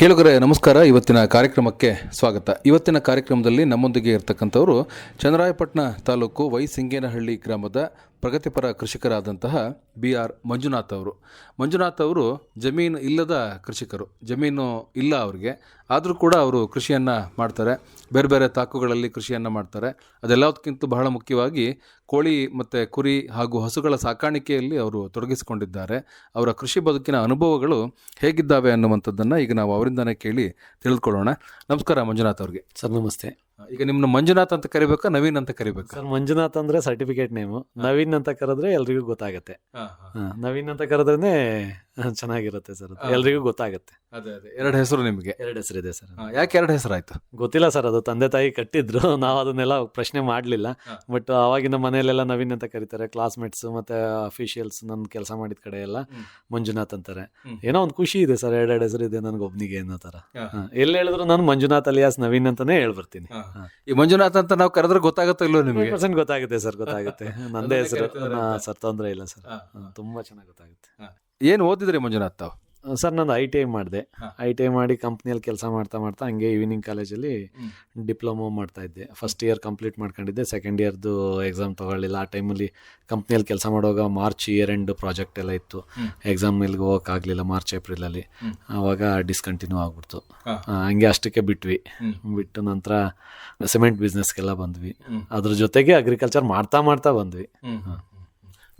ಕೇಳುಗರೆ ನಮಸ್ಕಾರ. ಇವತ್ತಿನ ಕಾರ್ಯಕ್ರಮಕ್ಕೆ ಸ್ವಾಗತ. ಇವತ್ತಿನ ಕಾರ್ಯಕ್ರಮದಲ್ಲಿ ನಮ್ಮೊಂದಿಗೆ ಇರತಕ್ಕಂಥವರು ಚಂದ್ರಾಯಪಟ್ಟಣ ತಾಲೂಕು ವೈ ಸಿಂಗೇನಹಳ್ಳಿ ಗ್ರಾಮದ ಪ್ರಗತಿಪರ ಕೃಷಿಕರಾದಂತಹ ಬಿ ಆರ್ ಮಂಜುನಾಥ್ ಅವರು. ಮಂಜುನಾಥ್ ಅವರು ಜಮೀನು ಇಲ್ಲದ ಕೃಷಿಕರು. ಜಮೀನು ಇಲ್ಲ ಅವರಿಗೆ. ಆದರೂ ಕೂಡ ಅವರು ಕೃಷಿಯನ್ನು ಮಾಡ್ತಾರೆ. ಬೇರೆ ಬೇರೆ ತಾಕುಗಳಲ್ಲಿ ಕೃಷಿಯನ್ನು ಮಾಡ್ತಾರೆ. ಅದೆಲ್ಲದಕ್ಕಿಂತ ಬಹಳ ಮುಖ್ಯವಾಗಿ ಕೋಳಿ ಮತ್ತು ಕುರಿ ಹಾಗೂ ಹಸುಗಳ ಸಾಕಾಣಿಕೆಯಲ್ಲಿ ಅವರು ತೊಡಗಿಸಿಕೊಂಡಿದ್ದಾರೆ. ಅವರ ಕೃಷಿ ಬದುಕಿನ ಅನುಭವಗಳು ಹೇಗಿದ್ದಾವೆ ಅನ್ನುವಂಥದ್ದನ್ನು ಈಗ ನಾವು ಅವರಿಂದನೇ ಕೇಳಿ ತಿಳಿದುಕೊಳ್ಳೋಣ. ನಮಸ್ಕಾರ ಮಂಜುನಾಥ್ ಅವ್ರಿಗೆ. ಸರ್, ನಮಸ್ತೆ. ಈಗ ನಿಮ್ನ ಮಂಜುನಾಥ್ ಅಂತ ಕರಿಬೇಕಾ ನವೀನ್ ಅಂತ ಕರಿಬೇಕಾ? ಸರ್ ಮಂಜುನಾಥ್ ಅಂದ್ರೆ ಸರ್ಟಿಫಿಕೇಟ್ ನೇಮು. ನವೀನ್ ಅಂತ ಕರೆದ್ರೆ ಎಲ್ರಿಗೂ ಗೊತ್ತಾಗತ್ತೆ. ಹಾ, ನವೀನ್ ಅಂತ ಕರೆದ್ರೆ ಚೆನ್ನಾಗಿರುತ್ತೆ ಸರ್. ಎಲ್ರಿಗೂ ಗೊತ್ತಾಗತ್ತೆ. ಅದೇ ಅದೇ. ಎರಡು ಹೆಸರು ನಿಮಗೆ. ಎರಡು ಹೆಸರಿದೆ ಸರ್ ಯಾಕೆ ಎರಡು ಹೆಸರು ಆಯ್ತು? ಗೊತ್ತಿಲ್ಲ ಸರ್ ಅದು. ತಂದೆ ತಾಯಿ ಕಟ್ಟಿದ್ರು. ನಾವು ಅದನ್ನೆಲ್ಲ ಪ್ರಶ್ನೆ ಮಾಡಲಿಲ್ಲ. ಬಟ್ ಅವಾಗಿನ ಮನೆಯಲ್ಲೆಲ್ಲ ನವೀನ್ ಅಂತ ಕರೀತಾರೆ. ಕ್ಲಾಸ್ಮೇಟ್ಸ್ ಮತ್ತೆ ಅಫಿಷಿಯಲ್ಸ್ ನನ್ನ ಕೆಲಸ ಮಾಡಿದ ಕಡೆ ಎಲ್ಲ. ಮಂಜುನಾಥ್ ಅಂತಾರೆ. ಏನೋ ಒಂದು ಖುಷಿ ಇದೆ ಸರ್. ಎರಡೆರಡು ಹೆಸರು ಇದೆ ನನ್ಗೆ ಒಬ್ನಿಗೆ ಅನ್ನೋ ತರ. ಎಲ್ಲಿ ಹೇಳಿದ್ರು ನಾನು ಮಂಜುನಾಥ್ ಅಲಿಯಾಸ್ ನವೀನ್ ಅಂತಾನೆ ಹೇಳ್ಬರ್ತೀನಿ. ಈ ಮಂಜುನಾಥ್ ಅಂತ ನಾವು ಕರೆದ್ರೆ ಗೊತ್ತಾಗುತ್ತೆ ಇಲ್ಲೋ ನಿಮಗೆ? ಪರ್ಸೆಂಟ್ ಗೊತ್ತಾಗುತ್ತೆ ಸರ್ ಗೊತ್ತಾಗುತ್ತೆ. ನಂದೇ ಹೆಸರು. ಸರ್ ತೊಂದರೆ ಇಲ್ಲ ಸರ್. ತುಂಬಾ ಚೆನ್ನಾಗಿ ಗೊತ್ತಾಗುತ್ತೆ. ಏನು ಓದಿದ್ರಿ ಮಂಜುನಾಥ್ ತಾವು? ಸರ್ ನಾನು ಐ ಟಿ ಐ ಮಾಡಿದೆ. ಐ ಟಿ ಐ ಮಾಡಿ ಕಂಪ್ನಿಯಲ್ಲಿ ಕೆಲಸ ಮಾಡ್ತಾ ಮಾಡ್ತಾ ಹಂಗೆ ಈವ್ನಿಂಗ್ ಕಾಲೇಜಲ್ಲಿ. ಡಿಪ್ಲೊಮೊ ಮಾಡ್ತಾ ಇದ್ದೆ. ಫಸ್ಟ್ ಇಯರ್ ಕಂಪ್ಲೀಟ್ ಮಾಡ್ಕೊಂಡಿದ್ದೆ. ಸೆಕೆಂಡ್ ಇಯರ್ದು ಎಕ್ಸಾಮ್ ತೊಗೊಳ್ಳಿಲ್ಲ. ಆ ಟೈಮಲ್ಲಿ ಕಂಪ್ನಿಯಲ್ಲಿ ಕೆಲಸ ಮಾಡುವಾಗ ಮಾರ್ಚ್ ಇಯರ್ ಎಂಡ್ ಪ್ರಾಜೆಕ್ಟ್ ಎಲ್ಲ ಇತ್ತು. ಎಕ್ಸಾಮ್ ಮೇಲೆ ಹೋಗೋಕ್ಕಾಗಲಿಲ್ಲ ಮಾರ್ಚ್ ಏಪ್ರಿಲಲ್ಲಿ. ಆವಾಗ ಡಿಸ್ಕಂಟಿನ್ಯೂ ಆಗ್ಬಿಡ್ತು. ಹಂಗೆ ಅಷ್ಟಕ್ಕೆ ಬಿಟ್ವಿ. ಬಿಟ್ಟ ನಂತರ ಸಿಮೆಂಟ್ ಬಿಸ್ನೆಸ್ಗೆಲ್ಲ ಬಂದ್ವಿ. ಅದ್ರ ಜೊತೆಗೆ ಅಗ್ರಿಕಲ್ಚರ್ ಮಾಡ್ತಾ ಮಾಡ್ತಾ ಬಂದ್ವಿ.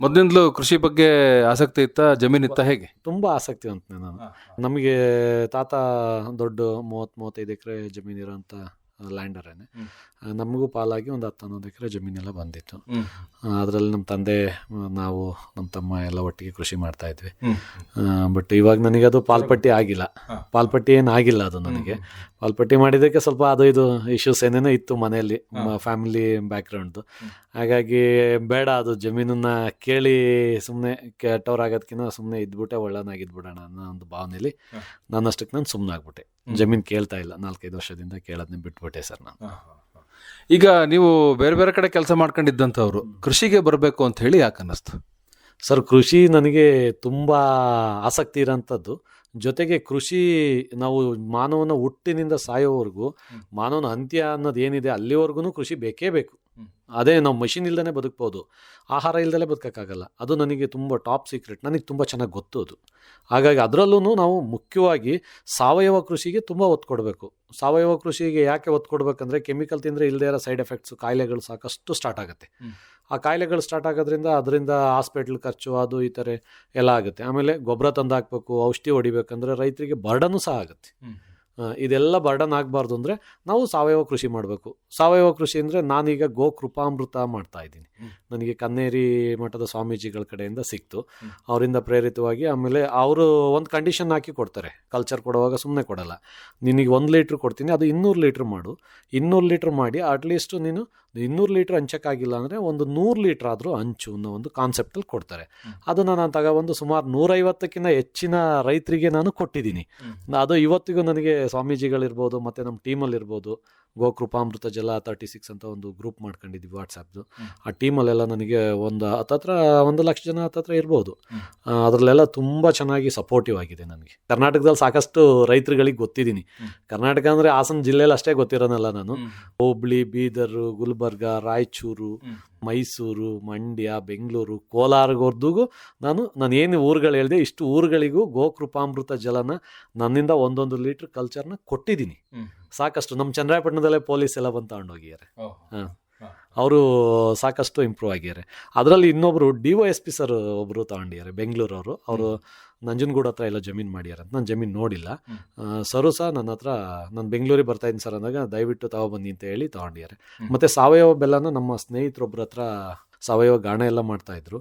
ಮೊದಲಿಂದಲೂ ಕೃಷಿ ಬಗ್ಗೆ ಆಸಕ್ತಿ ಇತ್ತ ಜಮೀನ್ ಇತ್ತ ಹೇಗೆ? ತುಂಬ ಆಸಕ್ತಿವಂತ ನಾನು. ನಮಗೆ ತಾತ ದೊಡ್ಡ ಮೂವತ್ತು ಮೂವತ್ತೈದು ಎಕರೆ ಜಮೀನಿರೋಂಥ ಲ್ಯಾಂಡರೇನೆ ಹ್ಮ್. ನಮಗೂ ಪಾಲಾಗಿ ಒಂದು ಹತ್ತು ಹನ್ನೊಂದು ಎಕರೆ ಜಮೀನೆಲ್ಲ ಬಂದಿತ್ತು. ಅದರಲ್ಲಿ ನಮ್ಮ ತಂದೆ ನಾವು ನಮ್ಮ ತಮ್ಮ ಎಲ್ಲ ಒಟ್ಟಿಗೆ ಕೃಷಿ ಮಾಡ್ತಾ ಇದ್ವಿ. ಬಟ್ ಇವಾಗ ನನಗೆ ಅದು ಪಾಲ್ಪಟ್ಟಿ ಆಗಿಲ್ಲ. ಪಾಲ್ಪಟ್ಟಿ ಏನು ಆಗಿಲ್ಲ ಅದು ನನಗೆ. ಪಾಲ್ಪಟ್ಟಿ ಮಾಡಿದ್ದಕ್ಕೆ ಸ್ವಲ್ಪ ಅದು ಇದು ಇಶ್ಯೂಸ್ ಏನೇನೋ ಇತ್ತು ಮನೆಯಲ್ಲಿ ಫ್ಯಾಮಿಲಿ ಬ್ಯಾಕ್ಗ್ರೌಂಡ್ದು ಹಾಗಾಗಿ ಬೇಡ ಅದು ಜಮೀನನ್ನ ಕೇಳಿ ಸುಮ್ಮನೆ ಕೆಟ್ಟವ್ರಾಗೋದ್ಕಿಂತ ಸುಮ್ಮನೆ ಇದ್ಬಿಟ್ಟೆ ಒಳ್ಳೆನಾಗಿದ್ಬಿಡೋಣ ಅನ್ನೋ ಒಂದು ಭಾವನೆಯಲ್ಲಿ. ನನ್ನಷ್ಟಕ್ಕೆ ನಾನು ಸುಮ್ಮನೆ ಆಗ್ಬಿಟ್ಟೆ. ಜಮೀನು ಕೇಳ್ತಾ ಇಲ್ಲ ನಾಲ್ಕೈದು ವರ್ಷದಿಂದ ಕೇಳೋದನ್ನ ಬಿಟ್ಬಿಟ್ಟೆ ಸರ್ ನಾನು. ಈಗ ನೀವು ಬೇರೆ ಬೇರೆ ಕಡೆ ಕೆಲಸ ಮಾಡ್ಕೊಂಡಿದ್ದಂಥವ್ರು ಕೃಷಿಗೆ ಬರಬೇಕು ಅಂತ ಹೇಳಿ ಯಾಕೆ ಅನ್ನಿಸ್ತು? ಸರ್ ಕೃಷಿ ನನಗೆ ತುಂಬ ಆಸಕ್ತಿ ಇರೋಂಥದ್ದು. ಜೊತೆಗೆ ಕೃಷಿ ನಾವು ಮಾನವನ ಹುಟ್ಟಿನಿಂದ ಸಾಯೋವರೆಗೂ ಮಾನವನ ಅಂತ್ಯ ಅನ್ನೋದು ಏನಿದೆ ಅಲ್ಲಿವರೆಗೂ ಕೃಷಿ ಬೇಕೇ ಬೇಕು. ಅದೇ ನಾವು ಮಷಿನ್ ಇಲ್ದೇ ಬದುಕ್ಬೋದು. ಆಹಾರ ಇಲ್ದಲೇ ಬದುಕೋಕ್ಕಾಗಲ್ಲ. ಅದು ನನಗೆ ತುಂಬ ಟಾಪ್ ಸೀಕ್ರೆಟ್ ನನಗೆ ತುಂಬ ಚೆನ್ನಾಗಿ ಗೊತ್ತು ಅದು. ಹಾಗಾಗಿ ಅದರಲ್ಲೂ ನಾವು ಮುಖ್ಯವಾಗಿ ಸಾವಯವ ಕೃಷಿಗೆ ತುಂಬ ಒತ್ತು ಕೊಡಬೇಕು. ಸಾವಯವ ಕೃಷಿಗೆ ಯಾಕೆ ಒತ್ತು ಕೊಡಬೇಕಂದ್ರೆ ಕೆಮಿಕಲ್ ತಿಂದರೆ ಇಲ್ಲದೇ ಇರೋ ಸೈಡ್ ಎಫೆಕ್ಟ್ಸು ಕಾಯಿಲೆಗಳು ಸಾಕಷ್ಟು ಸ್ಟಾರ್ಟ್ ಆಗುತ್ತೆ. ಆ ಕಾಯಿಲೆಗಳು ಸ್ಟಾರ್ಟ್ ಆಗೋದ್ರಿಂದ ಅದರಿಂದ ಹಾಸ್ಪಿಟ್ಲ್ ಖರ್ಚು ಅದು ಈ ಥರ ಎಲ್ಲ ಆಗುತ್ತೆ. ಆಮೇಲೆ ಗೊಬ್ಬರ ತಂದು ಹಾಕಬೇಕು ಔಷಧಿ ಹೊಡಿಬೇಕಂದ್ರೆ ರೈತರಿಗೆ ಬರ್ಡನ್ನು ಸಹ ಆಗುತ್ತೆ. ಇದೆಲ್ಲ ಬರ್ಡನ್ ಆಗಬಾರ್ದು ಅಂದರೆ ನಾವು ಸಾವಯವ ಕೃಷಿ ಮಾಡಬೇಕು. ಸಾವಯವ ಕೃಷಿ ಅಂದರೆ ನಾನೀಗ ಗೋ ಕೃಪಾಮೃತ ಮಾಡ್ತಾ ಇದ್ದೀನಿ. ನನಗೆ ಕನ್ನೇರಿ ಮಠದ ಸ್ವಾಮೀಜಿಗಳ ಕಡೆಯಿಂದ ಸಿಕ್ತು. ಅವರಿಂದ ಪ್ರೇರಿತವಾಗಿ ಆಮೇಲೆ ಅವರು ಒಂದು ಕಂಡೀಷನ್ ಹಾಕಿ ಕೊಡ್ತಾರೆ. ಕಲ್ಚರ್ ಕೊಡುವಾಗ ಸುಮ್ಮನೆ ಕೊಡಲ್ಲ. ನಿನಗೆ ಒಂದು ಲೀಟ್ರ್ ಕೊಡ್ತೀನಿ ಅದು ಇನ್ನೂರು ಲೀಟ್ರ್ ಮಾಡು. ಇನ್ನೂರು ಲೀಟ್ರ್ ಮಾಡಿ ಅಟ್ಲೀಸ್ಟ್ ನೀನು ಇನ್ನೂರು ಲೀಟ್ರ್ ಹಂಚಕ್ಕಾಗಿಲ್ಲ ಅಂದರೆ ಒಂದು ನೂರು ಲೀಟ್ರ್ ಆದರೂ ಹಂಚು ಅನ್ನೋ ಒಂದು ಕಾನ್ಸೆಪ್ಟಲ್ಲಿ ಕೊಡ್ತಾರೆ. ಅದನ್ನು ನಾನು ತಗೊಬಂದು ಸುಮಾರು ನೂರೈವತ್ತಕ್ಕಿಂತ ಹೆಚ್ಚಿನ ರೈತರಿಗೆ ನಾನು ಕೊಟ್ಟಿದ್ದೀನಿ. ಅದು ಇವತ್ತಿಗೂ ನನಗೆ ಸ್ವಾಮೀಜಿಗಳಿರ್ಬೋದು ಮತ್ತು ನಮ್ಮ ಟೀಮಲ್ಲಿರ್ಬೋದು ಗೋಕೃಪಾಮೃತ ಜಲ ತರ್ಟಿ ಸಿಕ್ಸ್ ಅಂತ ಒಂದು ಗ್ರೂಪ್ ಮಾಡ್ಕೊಂಡಿದ್ವಿ ವಾಟ್ಸಪ್ದು. ಆ ಟೀಮಲ್ಲೆಲ್ಲ ನನಗೆ ಒಂದು ಹತ್ತತ್ರ ಒಂದು ಲಕ್ಷ ಜನ ಹತ್ತತ್ರ ಇರ್ಬೋದು. ಅದರಲ್ಲೆಲ್ಲ ತುಂಬ ಚೆನ್ನಾಗಿ ಸಪೋರ್ಟಿವ್ ಆಗಿದೆ ನನಗೆ. ಕರ್ನಾಟಕದಲ್ಲಿ ಸಾಕಷ್ಟು ರೈತರುಗಳಿಗೆ ಗೊತ್ತಿದ್ದೀನಿ. ಕರ್ನಾಟಕ ಅಂದರೆ ಹಾಸನ ಜಿಲ್ಲೆಯಲ್ಲಿ ಅಷ್ಟೇ ಗೊತ್ತಿರೋನಲ್ಲ ನಾನು. ಹುಬ್ಳಿ ಬೀದರ್ ಗುಲ್ಬರ್ಗ ರಾಯಚೂರು ಹ್ಮ್. ಮೈಸೂರು ಮಂಡ್ಯ ಬೆಂಗಳೂರು ಕೋಲಾರಗೋರ್ದಿಗೂ ನಾನು ನಾನು ಏನು ಊರುಗಳು ಹೇಳಿದೆ ಇಷ್ಟು ಊರುಗಳಿಗೂ ಗೋಕೃಪಾಮೃತ ಜಲನ ನನ್ನಿಂದ ಒಂದೊಂದು ಲೀಟ್ರ್ ಕಲ್ಚರ್ನ ಕೊಟ್ಟಿದ್ದೀನಿ. ಸಾಕಷ್ಟು ನಮ್ಮ ಚಂದ್ರಾಯಪಟ್ಟಣದಲ್ಲೇ ಪೊಲೀಸ್ ಎಲ್ಲ ಬಂದು ತಗೊಂಡೋಗಿದ್ದಾರೆ. ಅವರು ಸಾಕಷ್ಟು ಇಂಪ್ರೂವ್ ಆಗಿದ್ದಾರೆ. ಅದರಲ್ಲಿ ಇನ್ನೊಬ್ಬರು D O S P sir ಒಬ್ಬರು ತಗೊಂಡಿದ್ದಾರೆ ಬೆಂಗಳೂರವರು. ಅವರು ನಂಜನಗೂಡು ಹತ್ರ ಎಲ್ಲ ಜಮೀನು ಮಾಡ್ಯಾರ ನಾನು ಜಮೀನು ನೋಡಿಲ್ಲ. ಸರು ಸಹ ನನ್ನ ಹತ್ರ ನಾನು ಬೆಂಗಳೂರಿಗೆ ಬರ್ತಾ ಇದ್ದೀನಿ ಸರ್ ಅಂದಾಗ ದಯವಿಟ್ಟು ತಗೊಬನ್ನಿ ಅಂತ ಹೇಳಿ ತಗೊಂಡಿದ್ದಾರೆ. ಮತ್ತು ಸಾವಯವ ಬೆಲ್ಲನ ನಮ್ಮ ಸ್ನೇಹಿತರೊಬ್ಬರ ಹತ್ರ ಸಾವಯವ ಗಾಣ ಎಲ್ಲ ಮಾಡ್ತಾಯಿದ್ರು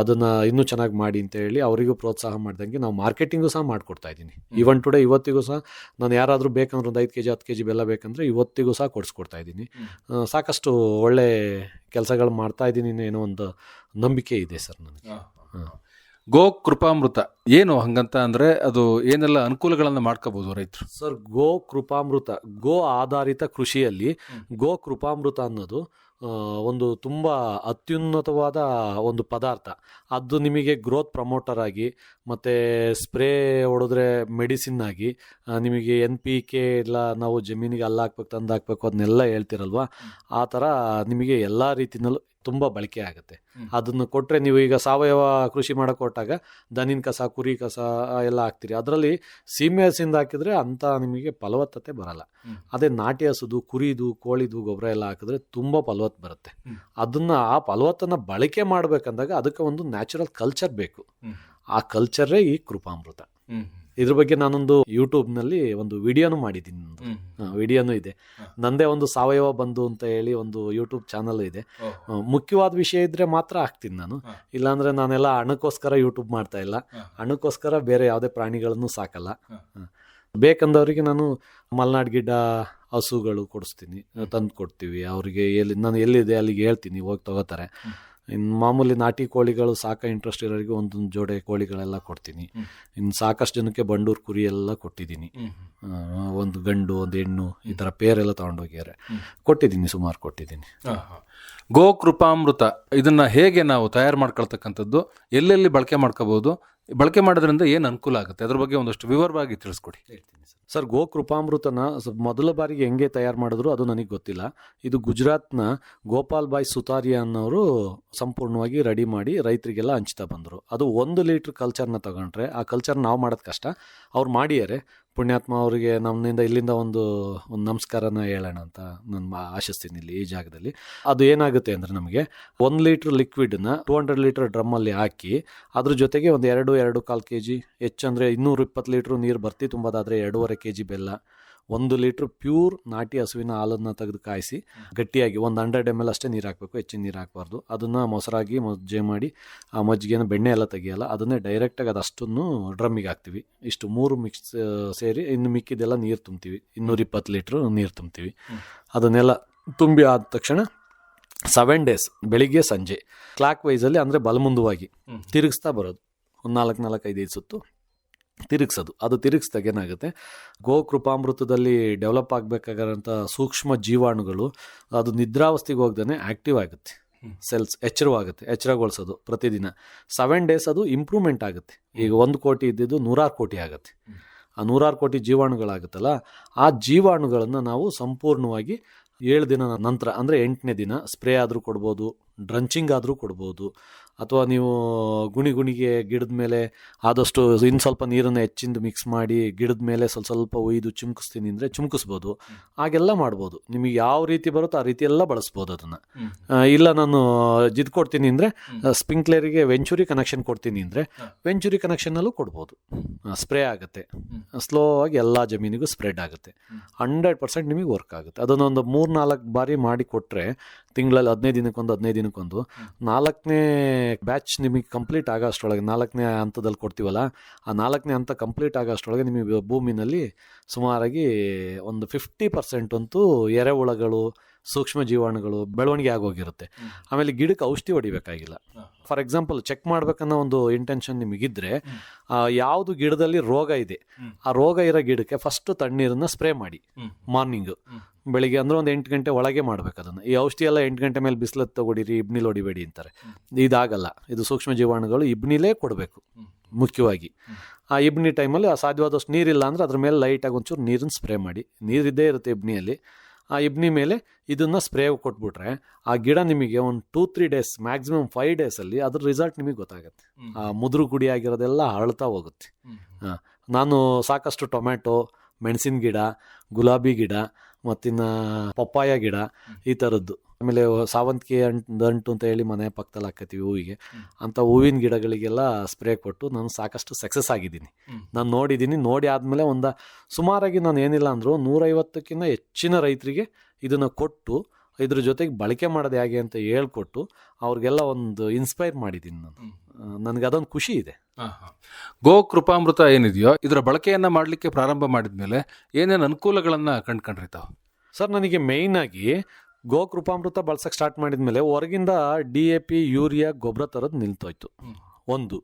ಅದನ್ನು ಇನ್ನೂ ಚೆನ್ನಾಗಿ ಮಾಡಿ ಅಂತ ಹೇಳಿ ಅವರಿಗೂ ಪ್ರೋತ್ಸಾಹ ಮಾಡ್ದಂಗೆ ನಾವು ಮಾರ್ಕೆಟಿಂಗು ಸಹ ಮಾಡಿಕೊಡ್ತಾ ಇದ್ದೀನಿ. ಇವನ್ ಟುಡೇ ಇವತ್ತಿಗೂ ಸಹ ನಾನು ಯಾರಾದರೂ ಬೇಕಂದ್ರೆ ಒಂದು ಐದು ಕೆ ಜಿ ಹತ್ತು ಕೆ ಜಿ ಬೆಲ್ಲ ಬೇಕಂದರೆ ಇವತ್ತಿಗೂ ಸಹ ಕೊಡಿಸ್ಕೊಡ್ತಾ ಇದ್ದೀನಿ. ಸಾಕಷ್ಟು ಒಳ್ಳೆ ಕೆಲಸಗಳು ಮಾಡ್ತಾ ಇದ್ದೀನಿ ಏನೋ ಒಂದು ನಂಬಿಕೆ ಇದೆ ಸರ್ ನನಗೆ. ಹಾ. ಗೋ ಕೃಪಾಮೃತ. ಏನು ಹಂಗಂತ ಅಂದ್ರೆ ಅದು ಏನೆಲ್ಲ ಅನುಕೂಲಗಳನ್ನ ಮಾಡ್ಕೋಬಹುದು ರೈತರು? ಸರ್ ಗೋ ಕೃಪಾಮೃತ ಗೋ ಆಧಾರಿತ ಕೃಷಿಯಲ್ಲಿ. ಗೋ ಕೃಪಾಮೃತ ಅನ್ನೋದು ಒಂದು ತುಂಬ ಅತ್ಯುನ್ನತವಾದ ಒಂದು ಪದಾರ್ಥ. ಅದು ನಿಮಗೆ ಗ್ರೋತ್ ಪ್ರಮೋಟರ್ ಆಗಿ ಮತ್ತು ಸ್ಪ್ರೇ ಹೊಡೆದ್ರೆ ಮೆಡಿಸಿನ್ ಆಗಿ ನಿಮಗೆ ಎನ್ ಪಿ ಕೆ ಎಲ್ಲ ನಾವು ಜಮೀನಿಗೆ ಅಲ್ಲ ಹಾಕ್ಬೇಕು ತಂದು ಹಾಕ್ಬೇಕು ಅದನ್ನೆಲ್ಲ ಹೇಳ್ತಿರಲ್ವ? ಆ ಥರ ನಿಮಗೆ ಎಲ್ಲ ರೀತಿನಲ್ಲೂ ತುಂಬ ಬಳಕೆ ಆಗುತ್ತೆ. ಅದನ್ನು ಕೊಟ್ಟರೆ ನೀವು ಈಗ ಸಾವಯವ ಕೃಷಿ ಮಾಡೋಕೆ ಕೊಟ್ಟಾಗ ದನಿನ ಕಸ ಕುರಿ ಕಸ ಎಲ್ಲ ಹಾಕ್ತೀರಿ. ಅದರಲ್ಲಿ ಸೀಮೆ ಹಸಿಂದ ಹಾಕಿದರೆ ಅಂಥ ನಿಮಗೆ ಫಲವತ್ತತೆ ಬರಲ್ಲ. ಅದೇ ನಾಟಿ ಹಸುದು ಕುರಿದು ಕೋಳಿದು ಗೊಬ್ಬರ ಎಲ್ಲ ಹಾಕಿದ್ರೆ ತುಂಬ ಫಲವತ್ತು ಬರುತ್ತೆ. ಅದನ್ನು ಆ ಫಲವತ್ತನ್ನು ಬಳಕೆ ಮಾಡಬೇಕಂದಾಗ ಅದಕ್ಕೆ ಒಂದು ನ್ಯಾಚುರಲ್ ಕಲ್ಚರ್ ಬೇಕು. ಆ ಕಲ್ಚರೇ ಈ ಕೃಪಾಮೃತ. ಇದ್ರ ಬಗ್ಗೆ ನಾನೊಂದು ಯೂಟ್ಯೂಬ್ನಲ್ಲಿ ಒಂದು ವಿಡಿಯೋನು ಮಾಡಿದ್ದೀನಿ. ವಿಡಿಯೋನು ಇದೆ. ನಂದೇ ಒಂದು ಸಾವಯವ ಬಂಧು ಅಂತ ಹೇಳಿ ಒಂದು ಯೂಟ್ಯೂಬ್ ಚಾನಲ್ ಇದೆ ಮುಖ್ಯವಾದ ವಿಷಯ ಇದ್ರೆ ಮಾತ್ರ ಹಾಕ್ತೀನಿ ನಾನು. ಇಲ್ಲಾಂದ್ರೆ ನಾನೆಲ್ಲ ಹಣಕ್ಕೋಸ್ಕರ ಯೂಟ್ಯೂಬ್ ಮಾಡ್ತಾ ಇಲ್ಲ. ಹಣಕ್ಕೋಸ್ಕರ ಬೇರೆ ಯಾವುದೇ ಪ್ರಾಣಿಗಳನ್ನು ಸಾಕಲ್ಲ. ಬೇಕಂದವರಿಗೆ ನಾನು ಮಲ್ನಾಡ್ ಗಿಡ್ಡ ಹಸುಗಳು ಕೊಡಿಸ್ತೀನಿ ತಂದು ಕೊಡ್ತೀವಿ ಅವರಿಗೆ ಎಲ್ಲಿ ನಾನು ಎಲ್ಲಿದೆ ಅಲ್ಲಿಗೆ ಹೇಳ್ತೀನಿ ಹೋಗಿ ತಗೋತಾರೆ. ಇನ್ನು ಮಾಮೂಲಿ ನಾಟಿ ಕೋಳಿಗಳು ಸಾಕ ಇಂಟ್ರೆಸ್ಟ್ ಇರೋರಿಗೆ ಒಂದೊಂದು ಜೋಡೆ ಕೋಳಿಗಳೆಲ್ಲ ಕೊಡ್ತೀನಿ. ಇನ್ನು ಸಾಕಷ್ಟು ಜನಕ್ಕೆ ಬಂಡೂರು ಕುರಿ ಎಲ್ಲ ಕೊಟ್ಟಿದ್ದೀನಿ. ಒಂದು ಗಂಡು ಒಂದು ಹೆಣ್ಣು ಈ ಥರ ಪೇರೆಲ್ಲ ತೊಗೊಂಡೋಗ್ಯಾರೆ. ಕೊಟ್ಟಿದ್ದೀನಿ ಸುಮಾರು ಕೊಟ್ಟಿದ್ದೀನಿ. ಗೋಕೃಪಾಮೃತ, ಇದನ್ನು ಹೇಗೆ ನಾವು ತಯಾರು ಮಾಡ್ಕೊಳ್ತಕ್ಕಂಥದ್ದು, ಎಲ್ಲೆಲ್ಲಿ ಬಳಕೆ ಮಾಡ್ಕೋಬಹುದು ಬಳಕೆ ಮಾಡೋದ್ರಿಂದ ಏನು ಅನುಕೂಲ ಆಗುತ್ತೆ? ಅದ್ರ ಬಗ್ಗೆ ಒಂದಷ್ಟು ವಿವರವಾಗಿ ತಿಳಿಸ್ಕೊಡಿ. ಸರ್. ಗೋಕೃಪಾಮೃತನ ಸ- ಮೊದಲ ಬಾರಿಗೆ ಹೆಂಗೆ ತಯಾರು ಮಾಡಿದ್ರು ಅದು ನನಗೆ ಗೊತ್ತಿಲ್ಲ. ಇದು ಗುಜರಾತ್ನ ಗೋಪಾಲ್ ಬಾಯ್ ಸುತಾರಿಯಾ ಅನ್ನೋರು ಸಂಪೂರ್ಣವಾಗಿ ರೆಡಿ ಮಾಡಿ ರೈತರಿಗೆಲ್ಲ ಹಂಚ್ತಾ ಬಂದರು. ಅದು ಒಂದು ಲೀಟ್ರ್ ಕಲ್ಚರ್ನ ತಗೊಂಡ್ರೆ, ಆ ಕಲ್ಚರ್ ನಾವು ಮಾಡೋದು ಕಷ್ಟ. ಅವ್ರು ಮಾಡಿದ್ದಾರೆ ಪುಣ್ಯಾತ್ಮ ಅವರಿಗೆ ನಮ್ಮಿಂದ ಇಲ್ಲಿಂದ ಒಂದು ಒಂದು ನಮಸ್ಕಾರನ ಹೇಳೋಣ ಅಂತ ನಾನು ಆಶಿಸ್ತೀನಿ ಇಲ್ಲಿ ಈ ಜಾಗದಲ್ಲಿ. ಅದು ಏನಾಗುತ್ತೆ ಅಂದರೆ ನಮಗೆ ಒಂದು ಲೀಟ್ರ್ ಲಿಕ್ವಿಡ್ನ ಟೂ ಹಂಡ್ರೆಡ್ ಲೀಟ್ರ್ ಡ್ರಮ್ಮಲ್ಲಿ ಹಾಕಿ ಅದ್ರ ಜೊತೆಗೆ ಒಂದು ಎರಡು ಎರಡು ಕಾಲು ಕೆ ಜಿ ಹೆಚ್ಚಂದರೆ ಇನ್ನೂರು ಇಪ್ಪತ್ತು ಲೀಟ್ರ್ ನೀರು ಬರ್ತಿ, ತುಂಬೋದಾದರೆ ಎರಡೂವರೆ ಕೆ ಜಿ ಬೆಲ್ಲ. ಒಂದು ಲೀಟ್ರ್ ಪ್ಯೂರ್ ನಾಟಿ ಹಸುವಿನ ಹಾಲನ್ನು ತೆಗೆದು ಕಾಯಿಸಿ ಗಟ್ಟಿಯಾಗಿ ಒಂದು ಹಂಡ್ರೆಡ್ ಎಂ ಎಲ್ ಅಷ್ಟೇ ನೀರು ಹಾಕಬೇಕು ಹೆಚ್ಚಿನ ನೀರು ಹಾಕಬಾರ್ದು ಅದನ್ನು ಮೊಸರಾಗಿ ಮಜ್ಜೆ ಮಾಡಿ ಆ ಮಜ್ಜಿಗೆನ ಬೆಣ್ಣೆ ಎಲ್ಲ ತೆಗಿಯಲ್ಲ ಅದನ್ನೇ ಡೈರೆಕ್ಟಾಗಿ ಅದಷ್ಟನ್ನು ಡ್ರಮ್ಮಿಗೆ ಹಾಕ್ತೀವಿ. ಇಷ್ಟು ಮೂರು ಮಿಕ್ಸ್ ಸೇರಿ ಇನ್ನು ಮಿಕ್ಕಿದೆಲ್ಲ ನೀರು ತುಂಬ್ತೀವಿ. ಇನ್ನೂರಿಪ್ಪತ್ತು ಲೀಟ್ರ್ ನೀರು ತುಂಬ್ತೀವಿ. ಅದನ್ನೆಲ್ಲ ತುಂಬಿ ಆದ ತಕ್ಷಣ ಸೆವೆನ್ ಡೇಸ್ ಬೆಳಿಗ್ಗೆ ಸಂಜೆ ಕ್ಲಾಕ್ ವೈಸಲ್ಲಿ ಅಂದರೆ ಬಲಮುಂದುವಾಗಿ. ತಿರುಗಿಸ್ತಾ ಬರೋದು. ಒಂದು ನಾಲ್ಕು ನಾಲ್ಕು ಐದು ಐದು ಸುತ್ತು. ತಿರುಗಿಸೋದು. ಅದು ತಿರುಗಿಸ್ದಾಗ ಏನಾಗುತ್ತೆ ಗೋಕೃಪಾಮೃತದಲ್ಲಿ ಡೆವಲಪ್ ಆಗಬೇಕಾಗಿರೋಂಥ ಸೂಕ್ಷ್ಮ ಜೀವಾಣುಗಳು ಅದು ನಿದ್ರಾವಸ್ಥೆಗೆ ಹೋಗ್ದೇ ಆ್ಯಕ್ಟಿವ್ ಆಗುತ್ತೆ. ಸೆಲ್ಸ್ ಎಚ್ಚರವಾಗುತ್ತೆ ಎಚ್ಚರಗೊಳಿಸೋದು ಪ್ರತಿದಿನ. ಸೆವೆನ್ ಡೇಸ್ ಅದು ಇಂಪ್ರೂವ್ಮೆಂಟ್ ಆಗುತ್ತೆ. ಈಗ ಒಂದು ಕೋಟಿ ಇದ್ದಿದ್ದು ನೂರಾರು ಕೋಟಿ ಆಗುತ್ತೆ. ಆ ನೂರಾರು ಕೋಟಿ ಜೀವಾಣುಗಳಾಗುತ್ತಲ್ಲ ಆ ಜೀವಾಣುಗಳನ್ನು ನಾವು ಸಂಪೂರ್ಣವಾಗಿ ಏಳು ದಿನ ನಂತರ ಅಂದರೆ ಎಂಟನೇ ದಿನ ಸ್ಪ್ರೇ ಆದರೂ ಕೊಡ್ಬೋದು ಡ್ರಂಚಿಂಗ್ ಆದರೂ ಕೊಡ್ಬೋದು ಅಥವಾ ನೀವು ಗುಣಿ ಗುಣಿಗೆ ಗಿಡದ ಮೇಲೆ ಆದಷ್ಟು ಇನ್ನು ಸ್ವಲ್ಪ ನೀರನ್ನು ಹೆಚ್ಚಿಂದು ಮಿಕ್ಸ್ ಮಾಡಿ ಗಿಡದ ಮೇಲೆ ಸ್ವಲ್ಪ ಸ್ವಲ್ಪ ಒಯ್ದು ಚಿಮ್ಕಿಸ್ತೀನಿ ಅಂದರೆ ಚಿಮ್ಕಿಸ್ಬೋದು. ಹಾಗೆಲ್ಲ ಮಾಡ್ಬೋದು. ನಿಮಗೆ ಯಾವ ರೀತಿ ಬರುತ್ತೋ ಆ ರೀತಿ ಎಲ್ಲ ಬಳಸ್ಬೋದು ಅದನ್ನು. ಇಲ್ಲ ನಾನು ಜಿದ್ ಕೊಡ್ತೀನಿ ಅಂದರೆ. ಸ್ಪ್ರಿಂಕ್ಲರಿಗೆ ವೆಂಚುರಿ ಕನೆಕ್ಷನ್ ಕೊಡ್ತೀನಿ ಅಂದರೆ ವೆಂಚೂರಿ ಕನೆಕ್ಷನಲ್ಲೂ ಕೊಡ್ಬೋದು. ಸ್ಪ್ರೇ ಆಗುತ್ತೆ. ಸ್ಲೋ ಆಗಿ ಎಲ್ಲ ಜಮೀನಿಗೂ ಸ್ಪ್ರೆಡ್ ಆಗುತ್ತೆ. ಹಂಡ್ರೆಡ್ ಪರ್ಸೆಂಟ್ ನಿಮಗೆ ವರ್ಕ್ ಆಗುತ್ತೆ. ಅದನ್ನೊಂದು ಮೂರು ನಾಲ್ಕು ಬಾರಿ ಮಾಡಿ ಕೊಟ್ಟರೆ ತಿಂಗಳಲ್ಲಿ ಹದಿನೈದು ದಿನಕ್ಕೊಂದು ಹದಿನೈದು ದಿನಕ್ಕೊಂದು ನಾಲ್ಕನೇ ಬ್ಯಾಚ್ ನಿಮಗೆ ಕಂಪ್ಲೀಟ್ ಆಗೋ ಅಷ್ಟರೊಳಗೆ ನಾಲ್ಕನೇ ಹಂತದಲ್ಲಿ ಕೊಡ್ತೀವಲ್ಲ ಆ ನಾಲ್ಕನೇ ಹಂತ ಕಂಪ್ಲೀಟ್ ಆಗೋ ಅಷ್ಟರೊಳಗೆ ನಿಮಗೆ ಭೂಮಿನಲ್ಲಿ ಸುಮಾರಾಗಿ ಒಂದು ಫಿಫ್ಟಿ ಪರ್ಸೆಂಟ್ ಅಂತೂ ಎರೆಹುಳಗಳು ಸೂಕ್ಷ್ಮ ಜೀವಾಣುಗಳು ಬೆಳವಣಿಗೆ ಆಗೋಗಿರುತ್ತೆ. ಆಮೇಲೆ ಗಿಡಕ್ಕೆ ಔಷಧಿ ಹೊಡಿಬೇಕಾಗಿಲ್ಲ ಫಾರ್ ಎಕ್ಸಾಂಪಲ್ ಚೆಕ್ ಮಾಡ್ಬೇಕನ್ನೋ ಒಂದು ಇಂಟೆನ್ಷನ್ ನಿಮಗಿದ್ರೆ. ಯಾವುದು ಗಿಡದಲ್ಲಿ ರೋಗ ಇದೆ ಆ ರೋಗ ಇರೋ ಗಿಡಕ್ಕೆ ಫಸ್ಟ್ ತಣ್ಣೀರನ್ನ ಸ್ಪ್ರೇ ಮಾಡಿ. ಮಾರ್ನಿಂಗು. ಬೆಳಿಗ್ಗೆ ಅಂದ್ರೆ ಒಂದು ಎಂಟು ಗಂಟೆ ಒಳಗೆ ಮಾಡ್ಬೇಕು ಅದನ್ನು. ಈ ಔಷಧಿ ಎಲ್ಲ ಎಂಟು ಗಂಟೆ ಮೇಲೆ ಬಿಸಿಲತ್ತು ತಗೊಡಿರಿ ಇಬ್ನಿಲ್ ಹೊಡಿಬೇಡಿ ಅಂತಾರೆ. ಇದಾಗಲ್ಲ. ಇದು ಸೂಕ್ಷ್ಮ ಜೀವಾಣುಗಳು ಇಬ್ನಿಲೇ ಕೊಡಬೇಕು ಮುಖ್ಯವಾಗಿ. ಆ ಇಬ್ನಿ ಟೈಮಲ್ಲಿ ಸಾಧ್ಯವಾದಷ್ಟು ನೀರಿಲ್ಲ ಅಂದರೆ ಅದ್ರ ಮೇಲೆ ಲೈಟಾಗಿ ಒಂಚೂರು ನೀರನ್ನು ಸ್ಪ್ರೇ ಮಾಡಿ. ನೀರಿದ್ದೇ ಇರುತ್ತೆ ಇಬ್ನಿಯಲ್ಲಿ. ಆ ಇಬ್ನಿ ಮೇಲೆ ಇದನ್ನು ಸ್ಪ್ರೇ ಕೊಟ್ಬಿಟ್ರೆ ಆ ಗಿಡ ನಿಮಗೆ ಒಂದು two three days maximum five ಡೇಸಲ್ಲಿ ಅದ್ರ ರಿಸಲ್ಟ್ ನಿಮಗೆ ಗೊತ್ತಾಗುತ್ತೆ. ಆ ಮುದ್ರು ಗುಡಿ ಆಗಿರೋದೆಲ್ಲ ಅಳ್ತಾ ಹೋಗುತ್ತೆ. ನಾನು ಸಾಕಷ್ಟು ಟೊಮ್ಯಾಟೊ ಮೆಣಸಿನ ಗಿಡ ಗುಲಾಬಿ ಗಿಡ ಮತ್ತಿನ್ನು ಪಪ್ಪಾಯ ಗಿಡ ಈ ಥರದ್ದು ಆಮೇಲೆ ಸಾವಂತಿಗೆ ಅಂಟು ದಂಟು ಅಂತ ಹೇಳಿ ಮನೆ ಪಕ್ಕದಲ್ಲಿ ಹಾಕತ್ತೀವಿ ಹೂವಿಗೆ. ಅಂತ ಅಂಥ ಹೂವಿನ ಗಿಡಗಳಿಗೆಲ್ಲ ಸ್ಪ್ರೇ ಕೊಟ್ಟು ನಾನು ಸಾಕಷ್ಟು ಸಕ್ಸಸ್ ಆಗಿದ್ದೀನಿ. ನಾನು ನೋಡಿದ್ದೀನಿ ನೋಡಿ ಆದಮೇಲೆ ಒಂದು ಸುಮಾರಾಗಿ ನಾನು ಏನಿಲ್ಲ ಅಂದರೂ ನೂರೈವತ್ತಕ್ಕಿಂತ ಹೆಚ್ಚಿನ ರೈತರಿಗೆ ಇದನ್ನು ಕೊಟ್ಟು ಇದ್ರ ಜೊತೆಗೆ ಬಳಕೆ ಮಾಡೋದು ಹೇಗೆ ಅಂತ ಹೇಳ್ಕೊಟ್ಟು ಅವ್ರಿಗೆಲ್ಲ ಒಂದು ಇನ್ಸ್ಪೈರ್ ಮಾಡಿದ್ದೀನಿ ನಾನು. ನನಗೆ ಅದೊಂದು ಖುಷಿ ಇದೆ. ಗೋ ಗೋಕೃಪಾಮೃತ ಏನಿದೆಯೋ ಇದರ ಬಳಕೆಯನ್ನು ಮಾಡಲಿಕ್ಕೆ ಪ್ರಾರಂಭ ಮಾಡಿದ ಮೇಲೆ ಏನೇನು ಅನುಕೂಲಗಳನ್ನು ಕಂಡ್ಕೊಂಡ್ರಿ ತಾವು ಸರ್ ನನಗೆ ಮೇಯ್ನಾಗಿ ಗೋಕೃಪಾಮೃತ ಬಳಸಕ್ಕೆ ಸ್ಟಾರ್ಟ್ ಮಾಡಿದ ಮೇಲೆ ಹೊರಗಿಂದ ಡಿ ಎ ಪಿ ಯೂರಿಯಾ ಗೊಬ್ಬರ ತರೋದು ನಿಲ್ತೋಯ್ತು. ಒಂದು.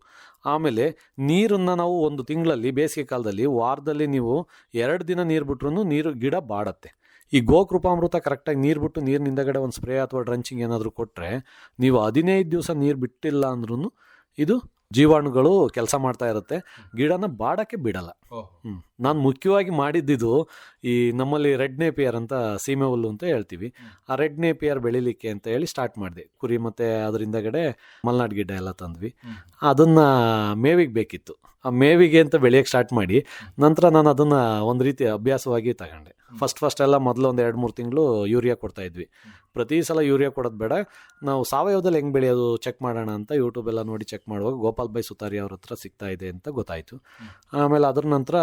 ಆಮೇಲೆ ನೀರನ್ನು ನಾವು ಒಂದು ತಿಂಗಳಲ್ಲಿ ಬೇಸಿಗೆ ಕಾಲದಲ್ಲಿ ವಾರದಲ್ಲಿ ನೀವು ಎರಡು ದಿನ ನೀರು ಬಿಟ್ರೂ ನೀರು ಗಿಡ ಬಾಡತ್ತೆ. ಈ ಗೋಕೃಪಾಮೃತ ಕರೆಕ್ಟಾಗಿ ನೀರು ಬಿಟ್ಟು ನೀರಿನ ಹಿಂದಗಡೆ ಒಂದು ಸ್ಪ್ರೇ ಅಥವಾ ಡ್ರಂಚಿಂಗ್ ಏನಾದರೂ ಕೊಟ್ಟರೆ ನೀವು ಹದಿನೈದು ದಿವಸ ನೀರು ಬಿಟ್ಟಿಲ್ಲ ಅಂದ್ರೂ ಇದು ಜೀವಾಣುಗಳು ಕೆಲಸ ಮಾಡ್ತಾ ಇರುತ್ತೆ. ಗಿಡನ ಬಾಡಕ್ಕೆ ಬಿಡಲ್ಲ. ನಾನು ಮುಖ್ಯವಾಗಿ ಮಾಡಿದ್ದಿದ್ದು ಈ ನಮ್ಮಲ್ಲಿ ರೆಡ್ ನೇಪಿಯರ್ ಅಂತ ಸೀಮೆ ಹುಲ್ಲು ಅಂತ ಹೇಳ್ತೀವಿ. ಆ ರೆಡ್ ನೇಪಿಯರ್ ಬೆಳಿಲಿಕ್ಕೆ ಅಂತ ಹೇಳಿ ಸ್ಟಾರ್ಟ್ ಮಾಡಿದೆ. ಕುರಿ ಮತ್ತೆ ಅದರಿಂದಗಡೆ ಮಲ್ನಾಡ್ ಗಿಡ್ಡ ಎಲ್ಲ ತಂದ್ವಿ. ಅದನ್ನ ಮೇವಿಗೆ ಬೇಕಿತ್ತು. ಆ ಮೇವಿಗೆ ಅಂತ ಬೆಳೆಯಕ್ಕೆ ಸ್ಟಾರ್ಟ್ ಮಾಡಿ ನಂತರ ನಾನು ಅದನ್ನ ಒಂದು ರೀತಿ ಅಭ್ಯಾಸವಾಗಿ ತಗೊಂಡೆ. ಫಸ್ಟ್ ಫಸ್ಟ್ ಎಲ್ಲ ಮೊದಲು ಒಂದು ಎರಡು ಮೂರು ತಿಂಗಳು ಯೂರಿಯಾ ಕೊಡ್ತಾ ಇದ್ವಿ. ಪ್ರತಿ ಸಲ ಯೂರಿಯಾ ಕೊಡೋದು ಬೇಡ. ನಾವು ಸಾವಯವದಲ್ಲಿ ಹೆಂಗೆ ಬೆಳೆಯೋದು ಚೆಕ್ ಮಾಡೋಣ ಅಂತ ಯೂಟ್ಯೂಬ್ ಎಲ್ಲ ನೋಡಿ ಚೆಕ್ ಮಾಡುವಾಗ ಗೋಪಾಲ್ ಬೈ ಸುತಾರಿ ಅವ್ರ ಹತ್ರ ಸಿಗ್ತಾ ಇದೆ ಅಂತ ಗೊತ್ತಾಯಿತು. ಆಮೇಲೆ ಅದ್ರ ನಂತರ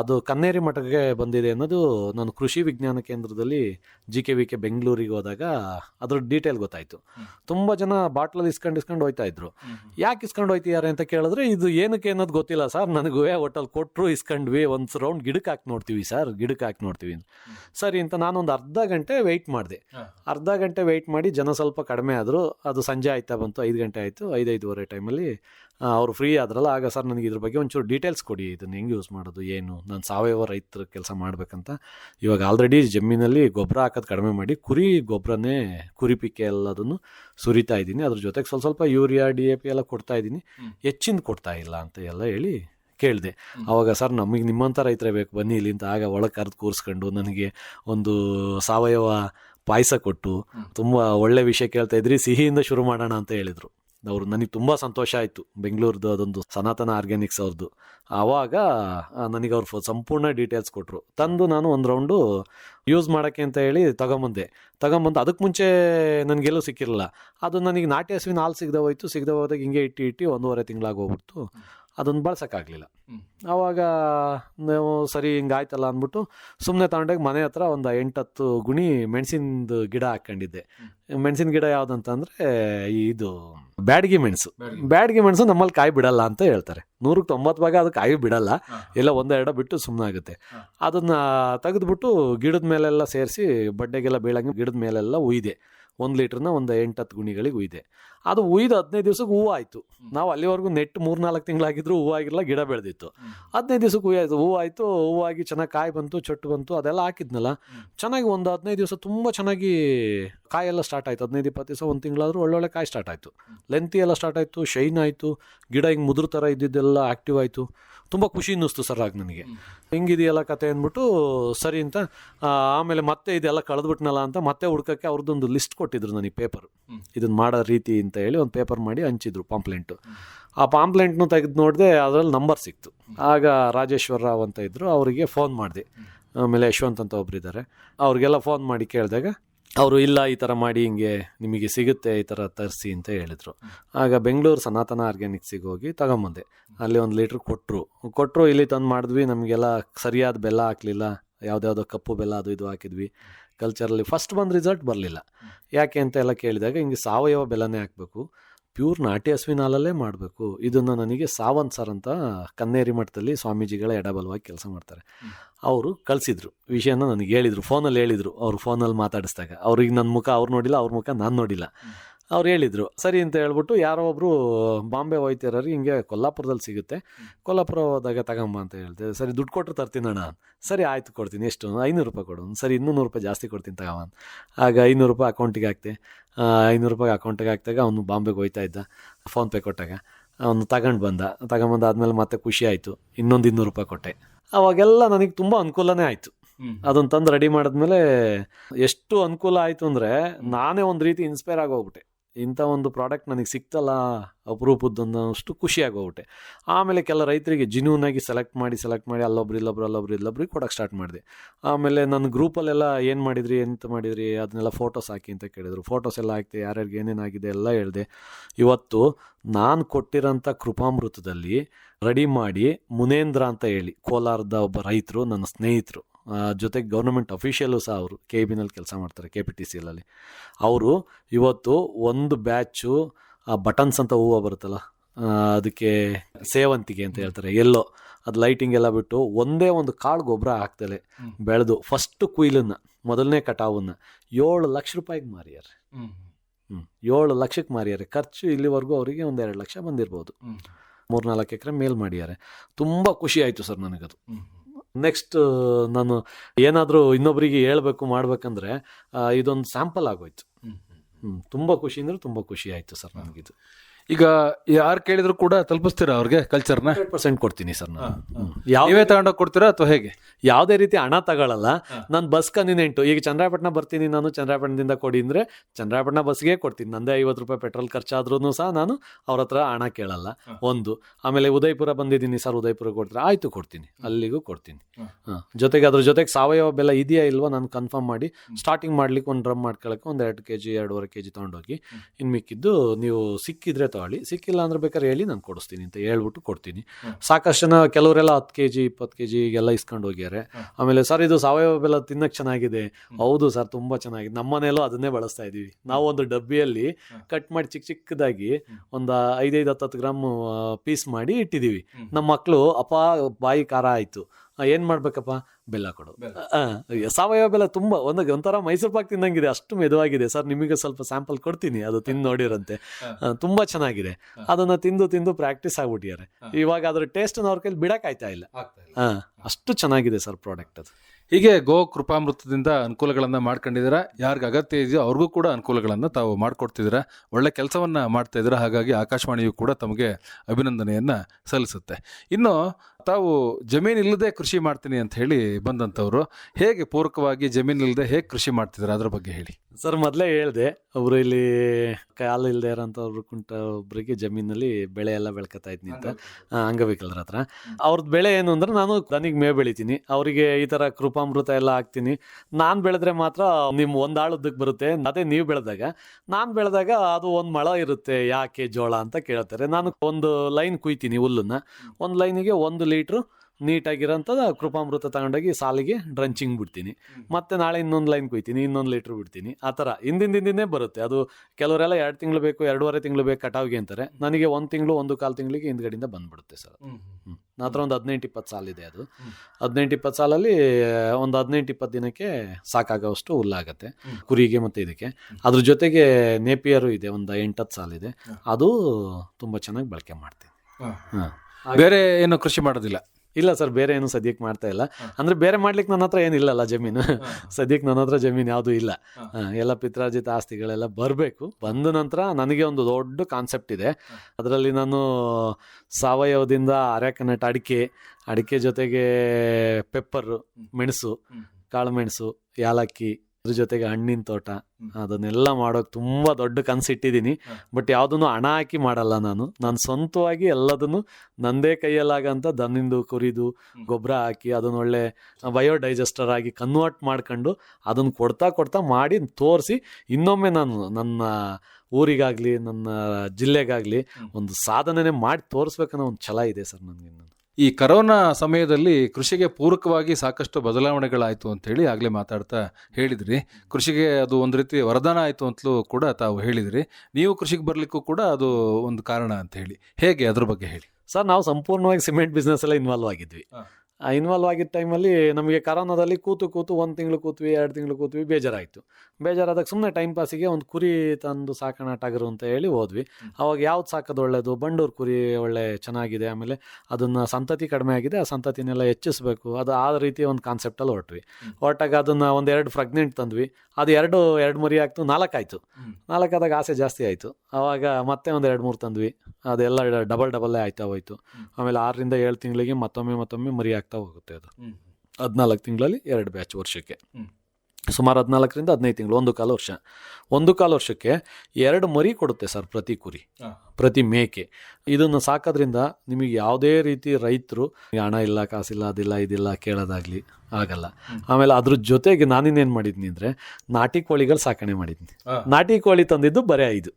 ಅದು ಕನ್ನೇರಿ ಮಠಕ್ಕೆ ಬಂದಿದೆ ಅನ್ನೋದು ನಾನು ಕೃಷಿ ವಿಜ್ಞಾನ ಕೇಂದ್ರದಲ್ಲಿ ಜಿ ಕೆ ವಿ ಕೆ ಬೆಂಗಳೂರಿಗೆ ಹೋದಾಗ ಅದ್ರ ಡೀಟೇಲ್ ಗೊತ್ತಾಯಿತು. ತುಂಬ ಜನ ಬಾಟ್ಲಲ್ಲಿ ಇಸ್ಕೊಂಡು ಇಸ್ಕೊಂಡು ಹೋಯ್ತಾ ಇದ್ರು. ಯಾಕೆ ಇಸ್ಕೊಂಡು ಹೋಯ್ತಿದ್ದಾರೆ ಅಂತ ಕೇಳಿದ್ರೆ ಇದು ಏನಕ್ಕೆ ಅನ್ನೋದು ಗೊತ್ತಿಲ್ಲ ಸರ್. ನನಗೂ ಹೋಟೆಲ್ ಕೊಟ್ಟರು ಇಸ್ಕೊಂಡ್ವಿ. ಒಂದು ರೌಂಡ್ ಗಿಡಕ್ಕೆ ಹಾಕಿ ನೋಡ್ತೀವಿ ಸರ್. ಗಿಡಕ್ಕೆ ಹಾಕಿ ನೋಡ್ತೀವಿ ಅಂತ. ಸರಿ ಅಂತ ನಾನೊಂದು ಅರ್ಧ ಗಂಟೆ ವೆಯ್ಟ್ ಮಾಡಿದೆ. ಅರ್ಧ ಗಂಟೆ ವೆಯ್ಟ್ ಮಾಡಿ ಜನ ಸ್ವಲ್ಪ ಕಡಿಮೆ ಆದರು ಅದು ಸಂಜೆ ಆಯ್ತಾ ಬಂತು ಐದು ಗಂಟೆ ಆಯಿತು ಐದೈದುವರೆ ಟೈಮಲ್ಲಿ ಅವರು ಫ್ರೀ ಆದ್ರಲ್ಲ ಆಗ ಸರ್ ನನಗೆ ಇದ್ರ ಬಗ್ಗೆ ಒಂಚೂರು ಡೀಟೇಲ್ಸ್ ಕೊಡಿ ಇದನ್ನು ಹೆಂಗೆ ಯೂಸ್ ಮಾಡೋದು ಏನು ನಾನು ಸಾವಯವ ರೈತರ ಕೆಲಸ ಮಾಡಬೇಕಂತ. ಇವಾಗ ಆಲ್ರೆಡಿ ಜಮೀನಲ್ಲಿ ಗೊಬ್ಬರ ಹಾಕೋದು ಕಡಿಮೆ ಮಾಡಿ ಕುರಿ ಗೊಬ್ಬರನೇ ಕುರಿ ಪಿಕ್ಕೆ ಎಲ್ಲದನ್ನು ಸುರಿತಾ ಇದ್ದೀನಿ. ಅದ್ರ ಜೊತೆಗೆ ಸ್ವಲ್ಪ ಸ್ವಲ್ಪ ಯೂರಿಯಾ ಡಿ ಎ ಪಿ ಎಲ್ಲ ಕೊಡ್ತಾ ಇದ್ದೀನಿ. ಹೆಚ್ಚಿಂದ ಕೊಡ್ತಾ ಇಲ್ಲ ಅಂತ ಎಲ್ಲ ಹೇಳಿ ಕೇಳಿದೆ. ಆವಾಗ ಸರ್ ನಮಗೆ ನಿಮ್ಮಂಥ ರೈತರೇ ಬೇಕು ಬನ್ನಿ ಇಲ್ಲಿ ಅಂತ. ಆಗ ಒಳಗೆ ಕರೆದು ಕೂರಿಸ್ಕೊಂಡು ನನಗೆ ಒಂದು ಸಾವಯವ ಪಾಯಸ ಕೊಟ್ಟು. ತುಂಬ ಒಳ್ಳೆ ವಿಷಯ ಕೇಳ್ತಾ ಇದ್ರಿ ಸಿಹಿಯಿಂದ ಶುರು ಮಾಡೋಣ ಅಂತ ಹೇಳಿದರು. ಅವರು ನನಗೆ ತುಂಬ ಸಂತೋಷ ಆಯಿತು ಬೆಂಗಳೂರದು ಅದೊಂದು ಸನಾತನ ಆರ್ಗ್ಯಾನಿಕ್ಸ್ ಅವ್ರದ್ದು ಆವಾಗ ನನಗೆ ಅವ್ರು ಫ- ಸಂಪೂರ್ಣ ಡೀಟೇಲ್ಸ್ ಕೊಟ್ಟರು ತಂದು ನಾನು ಒಂದು ರೌಂಡು ಯೂಸ್ ಮಾಡೋಕ್ಕೆ ಅಂತ ಹೇಳಿ ತಗೊಂಬಂದೆ. ತಗೊಂಬಂದು ಅದಕ್ಕೆ ಮುಂಚೆ ನನಗೆಲ್ಲೂ ಸಿಕ್ಕಿರಲಿಲ್ಲ. ಅದು ನನಗೆ ನಾಟಿ ಹಸುವಿನ ಹಾಲು ಸಿಗದೆ ಹೋಯ್ತು ಸಿಗದೆ ಹೋದಾಗ ಹಿಂಗೆ ಇಟ್ಟು ಇಟ್ಟು ಒಂದೂವರೆ ತಿಂಗಳಾಗಿ ಹೋಗ್ಬಿಡ್ತು. ಅದನ್ನು ಬಳಸೋಕ್ಕಾಗಲಿಲ್ಲ. ಆವಾಗ ನಾವು ಸರಿ ಹಿಂಗಾಯ್ತಲ್ಲ ಅಂದ್ಬಿಟ್ಟು ಸುಮ್ಮನೆ ತಗೊಂಡಾಗ ಮನೆ ಹತ್ರ ಒಂದು ಎಂಟತ್ತು ಗುಣಿ ಮೆಣಸಿನದು ಗಿಡ ಹಾಕ್ಕೊಂಡಿದ್ದೆ. ಮೆಣಸಿನ ಗಿಡ ಯಾವುದಂತಂದರೆ ಇದು ಬ್ಯಾಡಗಿ ಮೆಣಸು. ಬ್ಯಾಡಗಿ ಮೆಣಸು. ನಮ್ಮಲ್ಲಿ ಕಾಯಿ ಬಿಡಲ್ಲ ಅಂತ ಹೇಳ್ತಾರೆ. ನೂರಕ್ಕೆ ತೊಂಬತ್ತು ಭಾಗ ಅದು ಕಾಯಿ ಬಿಡಲ್ಲ. ಎಲ್ಲ ಒಂದೆರಡು ಬಿಟ್ಟು ಸುಮ್ಮನೆ ಆಗುತ್ತೆ. ಅದನ್ನು ಅದನ್ನ ತೆಗೆದ್ಬಿಟ್ಟು ಗಿಡದ ಮೇಲೆಲ್ಲ ಸೇರಿಸಿ ಬಡ್ಡೆಗೆಲ್ಲ ಬೀಳಂಗೆ ಗಿಡದ ಮೇಲೆಲ್ಲ ಉಯ್ದೆ. ಒಂದು ಲೀಟ್ರನ್ನ ಒಂದು ಎಂಟತ್ತು ಗುಣಿಗಳಿಗೆ ಉಯ್ದೆ. ಅದು ಉಯ್ದು ಹದಿನೈದು ದಿವ್ಸಕ್ಕೆ ಹೂವು ಆಯಿತು. ನಾವು ಅಲ್ಲಿವರೆಗೂ ನೆಟ್ ಮೂರು ನಾಲ್ಕು ತಿಂಗಳಾಗಿದ್ರು ಹೂವು ಆಗಿರಲ್ಲ ಗಿಡ ಬೆಳೆದಿತ್ತು. ಹದಿನೈದು ದಿವ್ಸಕ್ಕೆ ಹೂವು ಆಯಿತು. ಹೂವು ಆಯಿತು ಹೂವಾಗಿ ಚೆನ್ನಾಗಿ ಕಾಯಿ ಬಂತು ಚೊಟ್ಟು ಬಂತು ಅದೆಲ್ಲ ಹಾಕಿದ್ನಲ್ಲ. ಚೆನ್ನಾಗಿ ಒಂದು ಹದಿನೈದು ದಿವಸ ತುಂಬ ಚೆನ್ನಾಗಿ ಕಾಯೆಲ್ಲ ಸ್ಟಾರ್ಟ್ ಆಯಿತು. ಹದಿನೈದು ಇಪ್ಪತ್ತು ದಿವಸ ಒಂದು ತಿಂಗಳಾದರೂ ಒಳ್ಳೊಳ್ಳೆ ಕಾಯಿ ಸ್ಟಾರ್ಟ್ ಆಯಿತು. ಲೆಂತಿ ಎಲ್ಲ ಸ್ಟಾರ್ಟ್ ಆಯಿತು ಶೈನ್ ಆಯಿತು ಗಿಡ ಹಿಂಗೆ ಮುದ್ರ ಥರ ಇದ್ದಿದ್ದೆಲ್ಲ ಆ್ಯಕ್ಟಿವ್ ಆಯಿತು. ತುಂಬ ಖುಷಿ ಅನ್ನಿಸ್ತು ಸರ್ ಆಗ ನನಗೆ. ಹಿಂಗಿದೆಯಲ್ಲ ಕತೆ ಅಂದ್ಬಿಟ್ಟು ಸರಿ ಅಂತ ಆಮೇಲೆ ಮತ್ತೆ ಇದೆಲ್ಲ ಕಳೆದ್ಬಿಟ್ನಲ್ಲ ಅಂತ ಮತ್ತೆ ಹುಡ್ಕಕ್ಕೆ ಅವ್ರದ್ದೊಂದು ಲಿಸ್ಟ್ ಕೊಟ್ಟಿದ್ರು ನನಗೆ ಪೇಪರ್ ಇದನ್ನು ಇದನ್ನ ಮಾಡೋ ರೀತಿ ಅಂತ. ಹೇಳಿ ಒಂದು ಪೇಪರ್ ಮಾಡಿ ಹಂಚಿದ್ರು ಪಾಂಪ್ಲೆಂಟು ಆ ಪಾಂಪ್ಲೆಂಟ್ನು ತೆಗೆದು ನೋಡಿದೆ ಅದರಲ್ಲಿ ನಂಬರ್ ಸಿಕ್ತು. ಆಗ ರಾಜೇಶ್ವರ ರಾವ್ ಅಂತ ಇದ್ದರು ಅವರಿಗೆ ಫೋನ್ ಮಾಡಿದೆ. ಆಮೇಲೆ ಯಶವಂತ್ ಅಂತ ಒಬ್ರು ಇದ್ದಾರೆ ಅವ್ರಿಗೆಲ್ಲ ಫೋನ್ ಮಾಡಿ ಕೇಳಿದಾಗ, ಅವರು ಇಲ್ಲ, ಈ ಥರ ಮಾಡಿ, ಹಿಂಗೆ ನಿಮಗೆ ಸಿಗುತ್ತೆ, ಈ ಥರ ತರಿಸಿ, ಅಂತ ಹೇಳಿದರು. ಆಗ ಬೆಂಗಳೂರು ಸನಾತನ ಆರ್ಗ್ಯಾನಿಕ್ಸಿಗೆ ಹೋಗಿ ತಗೊಂಬಂದೆ. ಅಲ್ಲಿ ಒಂದು ಲೀಟ್ರ್ ಕೊಟ್ಟರು ಕೊಟ್ಟರು ಇಲ್ಲಿ ತಂದು ಮಾಡಿದ್ವಿ, ನಮಗೆಲ್ಲ ಸರಿಯಾದ ಬೆಲ್ಲ ಹಾಕಲಿಲ್ಲ. ಯಾವುದ್ಯಾವುದೋ ಕಪ್ಪು ಬೆಲ್ಲ ಅದು ಇದು ಹಾಕಿದ್ವಿ. ಕಲ್ಚರಲ್ಲಿ ಫಸ್ಟ್ ಬಂದು ರಿಸಲ್ಟ್ ಬರಲಿಲ್ಲ. ಯಾಕೆ ಅಂತ ಎಲ್ಲ ಕೇಳಿದಾಗ ಹಿಂಗೆ ಸಾವಯವ ಬೆಲ್ಲನೇ ಹಾಕಬೇಕು. ಪ್ಯೂರ್ ನಾಟಿ ಹಸುವಿನ ಹಾಲಲ್ಲೇ ಮಾಡಬೇಕು. ಇದನ್ನು ನನಗೆ ಸಾವಂತ್ ಸರ್ ಅಂತ ಕನ್ನೇರಿ ಮಠದಲ್ಲಿ ಸ್ವಾಮೀಜಿಗಳ ಎಡಬಲವಾಗಿ ಕೆಲಸ ಮಾಡ್ತಾರೆ. ಅವರು ಕಳಿಸಿದ್ರು. ವಿಷಯನ ನನಗೆ ಹೇಳಿದರು. ಫೋನಲ್ಲಿ ಹೇಳಿದರು. ಅವ್ರು ಫೋನಲ್ಲಿ ಮಾತಾಡಿಸ್ದಾಗ. ಅವ್ರಿಗೆ ನನ್ನ ಮುಖ ಅವ್ರು ನೋಡಿಲ್ಲ, ಅವ್ರ ಮುಖ ನಾನು ನೋಡಿಲ್ಲ. ಅವ್ರು ಹೇಳಿದರು ಸರಿ ಅಂತ ಹೇಳ್ಬಿಟ್ಟು ಯಾರೋ ಒಬ್ಬರು ಬಾಂಬೆ ಹೋಯ್ತಿರೋರು ಹಿಂಗೆ ಕೊಲ್ಲಾಪುರದಲ್ಲಿ ಸಿಗುತ್ತೆ. ಕೊಲ್ಲಾಪುರ ಹೋದಾಗ ತಗೊಂಬ ಅಂತ ಹೇಳಿದೆ ಸರಿ ದುಡ್ಡು ಕೊಟ್ಟರು ತರ್ತೀನಿ ಅಣ್ಣ ಸರಿ ಆಯ್ತು ಕೊಡ್ತೀನಿ. ಎಷ್ಟು? ಐನೂರು ರೂಪಾಯಿ ಕೊಡು ಸರಿ ಇನ್ನೂ ನೂರು ರೂಪಾಯಿ ಜಾಸ್ತಿ ಕೊಡ್ತೀನಿ ತಗೊಂಬ. ಆಗ ಐನೂರು ರೂಪಾಯಿ ಅಕೌಂಟಿಗೆ ಹಾಕ್ತೆ. ಐನೂರು ರೂಪಾಯಿ ಅಕೌಂಟಿಗೆ ಹಾಕ್ದಾಗ ಅವನು ಬಾಂಬೆಗೆ ಹೋಯ್ತಾ ಇದ್ದ. ಫೋನ್ಪೇ ಕೊಟ್ಟಾಗ. ಅವನು ತಗೊಂಡು ಬಂದ. ತಗೊಂಬಂದಾದ್ಮೇಲೆ ಮತ್ತೆ ಖುಷಿ ಆಯಿತು. ಇನ್ನೊಂದು ಇನ್ನೂರು ರೂಪಾಯಿ ಕೊಟ್ಟೆ. ಅವಾಗೆಲ್ಲ ನನಗೆ ತುಂಬ ಅನುಕೂಲನೇ ಆಯಿತು. ಅದನ್ನು ತಂದು ರೆಡಿ ಮಾಡಿದ್ಮೇಲೆ ಎಷ್ಟು ಅನುಕೂಲ ಆಯಿತು ಅಂದರೆ ನಾನೇ ಒಂದು ರೀತಿ ಇನ್ಸ್ಪೈರ್ ಆಗೋಗ್ಬಿಟ್ಟೆ. ಇಂಥ ಒಂದು ಪ್ರಾಡಕ್ಟ್ ನನಗೆ ಸಿಕ್ತಲ್ಲ ಅಪರೂಪದ್ದು ಅನ್ನೋಷ್ಟು ಖುಷಿಯಾಗಿ ಹೋಗ್ಬಿಟ್ಟೆ ಆಮೇಲೆ ಕೆಲ ರೈತರಿಗೆ ಜಿನ್ಯೂನಾಗಿ ಸೆಲೆಕ್ಟ್ ಮಾಡಿ ಸೆಲೆಕ್ಟ್ ಮಾಡಿ, ಅಲ್ಲೊಬ್ರು ಇಲ್ಲೊಬ್ರು, ಅಲ್ಲೊಬ್ರು ಇಲ್ಲೊಬ್ರಿಗೆ ಕೊಡೋಕೆ ಸ್ಟಾರ್ಟ್ ಮಾಡಿದೆ. ಆಮೇಲೆ ನನ್ನ ಗ್ರೂಪಲ್ಲೆಲ್ಲ ಏನು ಮಾಡಿದ್ರಿ, ಎಂತ ಮಾಡಿದ್ರಿ, ಅದನ್ನೆಲ್ಲ ಫೋಟೋಸ್ ಹಾಕಿ ಅಂತ ಕೇಳಿದರು. ಫೋಟೋಸ್ ಎಲ್ಲ ಹಾಕಿದೆ, ಯಾರ್ಯಾರಿಗೆ ಏನೇನಾಗಿದೆ ಎಲ್ಲ ಹೇಳಿದೆ. ಇವತ್ತು ನಾನು ಕೊಟ್ಟಿರೋಂಥ ಕೃಪಾಮೃತದಲ್ಲಿ ರೆಡಿ ಮಾಡಿ ಮುನೇಂದ್ರ ಅಂತ ಹೇಳಿ, ಕೋಲಾರದ ಒಬ್ಬ ರೈತರು, ನನ್ನ ಸ್ನೇಹಿತರು. ಜೊತೆಗೆ ಗೌರ್ಮೆಂಟ್ ಅಫಿಷಿಯಲು ಸಹ ಅವರು ಕೆ ಬಿನಲ್ಲಿ ಕೆಲಸ ಮಾಡ್ತಾರೆ ಕೆ ಪಿ ಟಿ ಸಿ ಎಲ್ಲಲ್ಲಿ ಅವರು ಇವತ್ತು ಒಂದು ಬ್ಯಾಚು ಆ ಬಟನ್ಸ್ ಅಂತ ಹೂವು ಬರುತ್ತಲ್ಲ ಅದಕ್ಕೆ ಸೇವಂತಿಗೆ ಅಂತ ಹೇಳ್ತಾರೆ ಎಲ್ಲೋ ಅದು ಲೈಟಿಂಗ್ ಎಲ್ಲ ಬಿಟ್ಟು ಒಂದೇ ಒಂದು ಕಾಳು ಗೊಬ್ಬರ ಹಾಕ್ತಲೆ. ಬೆಳೆದು ಫಸ್ಟ್ ಕುಯ್ಲನ್ನು ಮೊದಲನೇ ಕಟಾವನ್ನ ಏಳು ಲಕ್ಷ ರೂಪಾಯಿಗೆ ಮಾರಿಯಾರೆ ಹ್ಞೂ ಏಳು ಲಕ್ಷಕ್ಕೆ ಮಾರಿಯಾರೆ ಖರ್ಚು ಇಲ್ಲಿವರೆಗೂ ಅವರಿಗೆ ಒಂದು ಎರಡು ಲಕ್ಷ ಬಂದಿರ್ಬೋದು. ಮೂರ್ನಾಲ್ಕು ಎಕರೆ ಮೇಲ್ ಮಾಡಿದ್ದಾರೆ ತುಂಬ ಖುಷಿ ಆಯಿತು ಸರ್ ನನಗದು. ನೆಕ್ಸ್ಟ್ ನಾನು ಏನಾದರೂ ಇನ್ನೊಬ್ಬರಿಗೆ ಹೇಳಬೇಕು ಮಾಡಬೇಕಂದ್ರೆ ಇದೊಂದು ಸ್ಯಾಂಪಲ್ ಆಗೋಯ್ತು. ತುಂಬ ಖುಷಿ ಅಂದರೆ ತುಂಬ ಖುಷಿ ಆಯಿತು ಸರ್ ನನಗಿದು ಈಗ ಯಾರು ಕೇಳಿದ್ರು ಕೂಡ ತಲುಪಿಸ್ತೀರಾ ಅವ್ರಿಗೆ ಕಲ್ಚರ್ನ ಪರ್ಸೆಂಟ್ ಕೊಡ್ತೀನಿ ಸರ್ ನಾನು. ಯಾವ ತಗೊಂಡೋಗಿ ಕೊಡ್ತೀರಾ ಅಥವಾ ಹೇಗೆ? ಯಾವುದೇ ರೀತಿ ಹಣ ತಗೊಳ್ಳಲ್ಲ ನಾನು ಬಸ್ ಕನ್ವಿನೆಂಟು ಈಗ ಚಂದ್ರಾಪಟ್ಟಣ ಬರ್ತೀನಿ ನಾನು ಚಂದ್ರಾಪಟ್ಟಣದಿಂದ ಕೊಡಿ ಅಂದರೆ ಚಂದ್ರಾಪಟ್ಟಣ ಬಸ್ಗೆ ಕೊಡ್ತೀನಿ. ನಂದೇ ಐವತ್ತು ರೂಪಾಯಿ ಪೆಟ್ರೋಲ್ ಖರ್ಚಾದ್ರೂ ಸಹ ನಾನು ಅವ್ರ ಹತ್ರ ಹಣ ಕೇಳಲ್ಲ. ಒಂದು. ಆಮೇಲೆ ಉದಯಪುರ ಬಂದಿದ್ದೀನಿ ಸರ್ ಉದಯಪುರ ಕೊಡ್ತೀರಾ? ಆಯಿತು ಕೊಡ್ತೀನಿ. ಅಲ್ಲಿಗೂ ಕೊಡ್ತೀನಿ. ಹಾಂ. ಜೊತೆಗೆ ಅದ್ರ ಜೊತೆಗೆ ಸಾವಯವ ಬೆಲ್ಲ ಇದೆಯಾ ಇಲ್ವೋ ನಾನು ಕನ್ಫರ್ಮ್ ಮಾಡಿ ಸ್ಟಾರ್ಟಿಂಗ್ ಮಾಡ್ಲಿಕ್ಕೆ ಒಂದು ಡ್ರಮ್ ಮಾಡ್ಕೊಳಕ್ಕೆ ಒಂದು ಎರಡು ಕೆ ಜಿ ಎರಡೂವರೆ ಕೆ ಜಿ ತೊಗೊಂಡೋಗಿ ಇನ್ನು ಮಿಕ್ಕಿದ್ದು ನೀವು ಸಿಕ್ಕಿದ್ರೆ ತಗೊಳ್ಳಿ. ಸಿಕ್ಕಿಲ್ಲ ಅಂದ್ರೆ ಬೇಕಾದ್ರೆ ಹೇಳಿ ನಾನು ಕೊಡಿಸ್ತೀನಿ ಅಂತ ಹೇಳ್ಬಿಟ್ಟು ಕೊಡ್ತೀನಿ. ಸಾಕಷ್ಟು ಜನ ಕೆಲವರೆಲ್ಲ ಹತ್ತು ಕೆ ಜಿ ಇಪ್ಪತ್ತು ಕೆ ಜಿ ಎಲ್ಲ ಇಸ್ಕೊಂಡು ಹೋಗ್ಯಾರೆ. ಆಮೇಲೆ ಸರ್ ಇದು ಸಾವಯವ ಬೆಲ್ಲ ತಿನ್ನಕ್ಕೆ ಚೆನ್ನಾಗಿದೆ. ಹೌದು ಸರ್ ತುಂಬ ಚೆನ್ನಾಗಿದೆ. ನಮ್ಮ ಮನೆಯಲ್ಲೂ ಅದನ್ನೇ ಬಳಸ್ತಾ ಇದ್ದೀವಿ. ನಾವು ಒಂದು ಡಬ್ಬಿಯಲ್ಲಿ ಕಟ್ ಮಾಡಿ ಚಿಕ್ಕ ಚಿಕ್ಕದಾಗಿ ಒಂದು ಐದೈದು ಹತ್ತು ಹತ್ತು ಗ್ರಾಮ್ ಪೀಸ್ ಮಾಡಿ ಇಟ್ಟಿದ್ದೀವಿ. ನಮ್ಮ ಮಕ್ಕಳು ಅಪ್ಪ ಬಾಯಿ ಖಾರ ಆಯಿತು. ಏನು ಮಾಡ್ಬೇಕಪ್ಪ? ಬೆಲ್ಲ ಕೊಡು. ಸಾವಯವ ಬೆಲ್ಲ ತುಂಬ ಒಂದು ಒಂಥರ ಮೈಸೂರು ಪಾಕ್ ತಿನ್ನಂಗಿದೆ ಅಷ್ಟು ಮೆದುವಾಗಿದೆ. ಸರ್ ನಿಮಗೆ ಸ್ವಲ್ಪ ಸ್ಯಾಂಪಲ್ ಕೊಡ್ತೀನಿ ಅದು ತಿಂದು ನೋಡಿರಂತೆ. ತುಂಬಾ ಚೆನ್ನಾಗಿದೆ. ಅದನ್ನು ತಿಂದು ತಿಂದು ಪ್ರಾಕ್ಟೀಸ್ ಆಗ್ಬಿಟ್ಟಿದ್ದಾರೆ. ಇವಾಗ ಅದ್ರ ಟೇಸ್ಟ್ ಅವ್ರ ಕೈಲಿ ಬಿಡೋಕ್ಕಾಯ್ತಾ ಇಲ್ಲ. ಹಾಂ ಅಷ್ಟು ಚೆನ್ನಾಗಿದೆ ಸರ್ ಪ್ರಾಡಕ್ಟ್ ಅದು. ಹೀಗೆ ಗೋ ಕೃಪಾಮೃತದಿಂದ ಅನುಕೂಲಗಳನ್ನ ಮಾಡ್ಕೊಂಡಿದ್ದೀರಾ. ಯಾರಿಗೆ ಅಗತ್ಯ ಇದೆಯೋ ಅವ್ರಿಗೂ ಕೂಡ ಅನುಕೂಲಗಳನ್ನ ತಾವು ಮಾಡ್ಕೊಡ್ತಿದ್ದೀರಾ. ಒಳ್ಳೆ ಕೆಲಸವನ್ನ ಮಾಡ್ತಾ ಇದ್ದೀರಾ. ಹಾಗಾಗಿ ಆಕಾಶವಾಣಿಯು ಕೂಡ ತಮಗೆ ಅಭಿನಂದನೆಯನ್ನ ಸಲ್ಲಿಸುತ್ತೆ. ಇನ್ನು ತಾವು ಜಮೀನಿಲ್ಲದೆ ಕೃಷಿ ಮಾಡ್ತೀನಿ ಅಂತ ಹೇಳಿ ಬಂದಂಥವ್ರು, ಹೇಗೆ ಪೂರಕವಾಗಿ ಜಮೀನಿಲ್ಲದೆ ಹೇಗೆ ಕೃಷಿ ಮಾಡ್ತಿದ್ದಾರೆ ಅದ್ರ ಬಗ್ಗೆ ಹೇಳಿ. ಸರ್, ಮೊದಲೇ ಹೇಳಿದೆ, ಅವರು ಇಲ್ಲಿ ಕಾಲು ಇಲ್ಲದೆ ಇರೋಂಥವ್ರು ಕುಂಟ ಒಬ್ಬರಿಗೆ ಜಮೀನಲ್ಲಿ ಬೆಳೆ ಎಲ್ಲ ಬೆಳ್ಕೊತಾ ಇದ್ನಿ ಅಂತ. ಅಂಗವಿಕಲರ ಹತ್ರ. ಅವ್ರದ್ದು ಬೆಳೆ ಏನು ಅಂದ್ರೆ ನಾನು ನನಗೆ ಮೇ ಬೆಳಿತೀನಿ. ಅವರಿಗೆ ಈ ಥರ ಕೃಪಾಮೃತ ಎಲ್ಲ ಹಾಕ್ತೀನಿ. ನಾನು ಬೆಳೆದ್ರೆ ಮಾತ್ರ ನಿಮ್ಮ ಒಂದು ಆಳುದಕ್ಕೆ ಬರುತ್ತೆ. ಅದೇ ನೀವು ಬೆಳೆದಾಗ. ನಾನು ಬೆಳೆದಾಗ ಅದು ಒಂದು ಮಳ ಇರುತ್ತೆ. ಯಾಕೆ ಜೋಳ ಅಂತ ಕೇಳ್ತಾರೆ. ನಾನು ಒಂದು ಲೈನ್ ಕುಯ್ತೀನಿ ಹುಲ್ಲನ್ನ. ಒಂದು ಲೈನಿಗೆ ಒಂದು ಲೀಟ್ರು ನೀಟಾಗಿರೋಂಥದ್ದು ಕೃಪಾಮೃತ ತಗೊಂಡೋಗಿ ಸಾಲಿಗೆ ಡ್ರಂಚಿಂಗ್ ಬಿಡ್ತೀನಿ. ಮತ್ತೆ ನಾಳೆ ಇನ್ನೊಂದು ಲೈನ್ ಕೊಯ್ತೀನಿ ಇನ್ನೊಂದು ಲೀಟ್ರ್ ಬಿಡ್ತೀನಿ. ಆ ಥರ ಹಿಂದಿನ ಬರುತ್ತೆ. ಅದು ಕೆಲವರೆಲ್ಲ ಎರಡು ತಿಂಗಳು ಬೇಕು ಎರಡೂವರೆ ತಿಂಗಳು ಬೇಕು ಕಟಾವಿಗೆ ಅಂತಾರೆ. ನನಗೆ ಒಂದು ತಿಂಗಳು ಒಂದು ಕಾಲು ತಿಂಗಳಿಗೆ ಹಿಂದ್ಗಡೆಯಿಂದ ಬಂದ್ಬಿಡುತ್ತೆ ಸರ್. ಹ್ಞೂ ಹತ್ರ ಒಂದು ಹದಿನೆಂಟು ಇಪ್ಪತ್ತು ಸಾಲಿದೆ ಅದು. ಹದಿನೆಂಟು ಇಪ್ಪತ್ತು ಸಾಲಲ್ಲಿ ಒಂದು ಹದಿನೆಂಟು ಇಪ್ಪತ್ತು ದಿನಕ್ಕೆ ಸಾಕಾಗೋಷ್ಟು ಹುಲ್ಲಾಗತ್ತೆ. ಕುರಿಗೆ ಮತ್ತು ಇದಕ್ಕೆ. ಅದ್ರ ಜೊತೆಗೆ ನೇಪಿಯರು ಇದೆ ಒಂದು ಎಂಟತ್ತು ಸಾಲಿದೆ ಅದು ತುಂಬ ಚೆನ್ನಾಗಿ ಬಳಕೆ ಮಾಡ್ತೀನಿ. ಹಾಂ. ಬೇರೆ ಏನು ಕೃಷಿ ಮಾಡೋದಿಲ್ಲ? ಇಲ್ಲ ಸರ್ ಬೇರೆ ಏನು ಸದ್ಯಕ್ಕೆ ಮಾಡ್ತಾ ಇಲ್ಲ. ಅಂದ್ರೆ ಬೇರೆ ಮಾಡ್ಲಿಕ್ಕೆ ನನ್ನ ಹತ್ರ ಏನಿಲ್ಲಲ್ಲ ಜಮೀನು. ಸದ್ಯಕ್ಕೆ ನನ್ನ ಹತ್ರ ಜಮೀನು ಯಾವುದು ಇಲ್ಲ. ಎಲ್ಲ ಪಿತ್ರಾರ್ಜಿತ ಆಸ್ತಿಗಳೆಲ್ಲ ಬರಬೇಕು. ಬಂದ ನಂತರ ನನಗೆ ಒಂದು ದೊಡ್ಡ ಕಾನ್ಸೆಪ್ಟ್ ಇದೆ. ಅದರಲ್ಲಿ ನಾನು ಸಾವಯವದಿಂದ ಅರೆಕನಟ್ ಅಡಿಕೆ ಅಡಿಕೆ ಜೊತೆಗೆ ಪೆಪ್ಪರು ಮೆಣಸು ಕಾಳುಮೆಣಸು ಯಾಲಕ್ಕಿ ಅದ್ರ ಜೊತೆಗೆ ಹಣ್ಣಿನ ತೋಟ ಅದನ್ನೆಲ್ಲ ಮಾಡೋಕೆ ತುಂಬ ದೊಡ್ಡ ಕನಸಿಟ್ಟಿದ್ದೀನಿ ಬಟ್ ಯಾವುದನ್ನು ಹಣ ಹಾಕಿ ಮಾಡಲ್ಲ ನಾನು. ನಾನು ಸ್ವಂತವಾಗಿ ಎಲ್ಲದನ್ನು ನಂದೇ ಕೈಯಲ್ಲಾಗಂತ ದನಿಂದು ಕುರಿದು ಗೊಬ್ಬರ ಹಾಕಿ ಅದನ್ನ ಒಳ್ಳೆ ಬಯೋಡೈಜೆಸ್ಟರ್ ಆಗಿ ಕನ್ವರ್ಟ್ ಮಾಡ್ಕೊಂಡು ಅದನ್ನು ಕೊಡ್ತಾ ಕೊಡ್ತಾ ಮಾಡಿ ತೋರಿಸಿ ಇನ್ನೊಮ್ಮೆ ನಾನು ನನ್ನ ಊರಿಗಾಗಲಿ ನನ್ನ ಜಿಲ್ಲೆಗಾಗಲಿ ಒಂದು ಸಾಧನೆ ಮಾಡಿ ತೋರಿಸ್ಬೇಕನ್ನೋ ಒಂದು ಛಲ ಇದೆ ಸರ್ ನನಗೆ ನಾನು ಈ ಕರೋನಾ ಸಮಯದಲ್ಲಿ ಕೃಷಿಗೆ ಪೂರಕವಾಗಿ ಸಾಕಷ್ಟು ಬದಲಾವಣೆಗಳಾಯಿತು ಅಂತ ಹೇಳಿ ಆಗಲೇ ಮಾತಾಡ್ತಾ ಹೇಳಿದ್ರಿ. ಕೃಷಿಗೆ ಅದು ಒಂದು ರೀತಿ ವರದಾನ ಆಯಿತು ಅಂತಲೂ ಕೂಡ ತಾವು ಹೇಳಿದ್ರಿ. ನೀವು ಕೃಷಿಗೆ ಬರಲಿಕ್ಕೂ ಕೂಡ ಅದು ಒಂದು ಕಾರಣ ಅಂತ ಹೇಳಿ. ಹೇಗೆ ಅದ್ರ ಬಗ್ಗೆ ಹೇಳಿ? ಸರ್ ನಾವು ಸಂಪೂರ್ಣವಾಗಿ ಸಿಮೆಂಟ್ ಬಿಸ್ನೆಸ್ ಎಲ್ಲ ಇನ್ವಾಲ್ವ್ ಆಗಿದ್ವಿ. ಇನ್ವಾಲ್ವ್ ಆಗಿದ್ದ ಟೈಮಲ್ಲಿ ನಮಗೆ ಕರೋನಾದಲ್ಲಿ ಕೂತು ಕೂತು ಒಂದು ತಿಂಗಳು ಕೂತ್ವಿ ಎರಡು ತಿಂಗಳು ಕೂತ್ವಿ ಬೇಜಾರಾಯಿತು. ಬೇಜಾರಾದಾಗ ಸುಮ್ಮನೆ ಟೈಮ್ ಪಾಸಿಗೆ ಒಂದು ಕುರಿ ತಂದು ಸಾಕೋಣ ಟಗರು ಅಂತ ಹೇಳಿ ಹೋದ್ವಿ. ಅವಾಗ ಯಾವ್ದು ಸಾಕೋದು ಒಳ್ಳೆಯದು ಬಂಡೂರು ಕುರಿ ಒಳ್ಳೆ ಚೆನ್ನಾಗಿದೆ ಆಮೇಲೆ ಅದನ್ನು ಸಂತತಿ ಕಡಿಮೆ ಆಗಿದೆ ಆ ಸಂತತಿನೆಲ್ಲ ಹೆಚ್ಚಿಸಬೇಕು. ಅದು ಆ ರೀತಿ ಒಂದು ಕಾನ್ಸೆಪ್ಟಲ್ಲಿ ಹೊರಟ್ವಿ. ಹೊರಟಾಗ ಅದನ್ನು ಒಂದು ಎರಡು ಫ್ರೆಗ್ನೆಂಟ್ ತಂದ್ವಿ. ಅದು ಎರಡು ಎರಡು ಮರಿ ಆಗ್ತು ನಾಲ್ಕಾಯಿತು. ನಾಲ್ಕಾದಾಗ ಆಸೆ ಜಾಸ್ತಿ ಆಯಿತು. ಆವಾಗ ಮತ್ತೆ ಒಂದು ಎರಡು ಮೂರು ತಂದ್ವಿ. ಅದೆಲ್ಲ ಡಬಲ್ ಡಬಲ್ಲೇ ಆಯ್ತಾ ಹೋಯ್ತು. ಆಮೇಲೆ ಆರರಿಂದ ಏಳು ತಿಂಗಳಿಗೆ ಮತ್ತೊಮ್ಮೆ ಮತ್ತೊಮ್ಮೆ ಮರಿ ಆಗ್ತಾ ಹೋಗುತ್ತೆ ಅದು. ಹದಿನಾಲ್ಕು ತಿಂಗಳಲ್ಲಿ ಎರಡು ಬ್ಯಾಚ್ ವರ್ಷಕ್ಕೆ. ಸುಮಾರು ಹದಿನಾಲ್ಕರಿಂದ ಹದಿನೈದು ತಿಂಗಳು ಒಂದು ಕಾಲು ವರ್ಷ. ಒಂದು ಕಾಲು ವರ್ಷಕ್ಕೆ ಎರಡು ಮರಿ ಕೊಡುತ್ತೆ ಸರ್ ಪ್ರತಿ ಕುರಿ ಪ್ರತಿ ಮೇಕೆ. ಇದನ್ನು ಸಾಕೋದ್ರಿಂದ ನಿಮಗೆ ಯಾವುದೇ ರೀತಿ ರೈತರು ಹಣ ಇಲ್ಲ ಕಾಸಿಲ್ಲ ಅದಿಲ್ಲ ಇದಿಲ್ಲ ಕೇಳೋದಾಗಲಿ ಆಗಲ್ಲ. ಆಮೇಲೆ ಅದ್ರ ಜೊತೆಗೆ ನಾನಿನ್ನೇನು ಮಾಡಿದ್ನಿ ಅಂದರೆ ನಾಟಿ ಕೋಳಿಗಳು ಸಾಕಣೆ ಮಾಡಿದ್ನಿ. ನಾಟಿ ಕೋಳಿ ತಂದಿದ್ದು ಬರೀ ಐದು.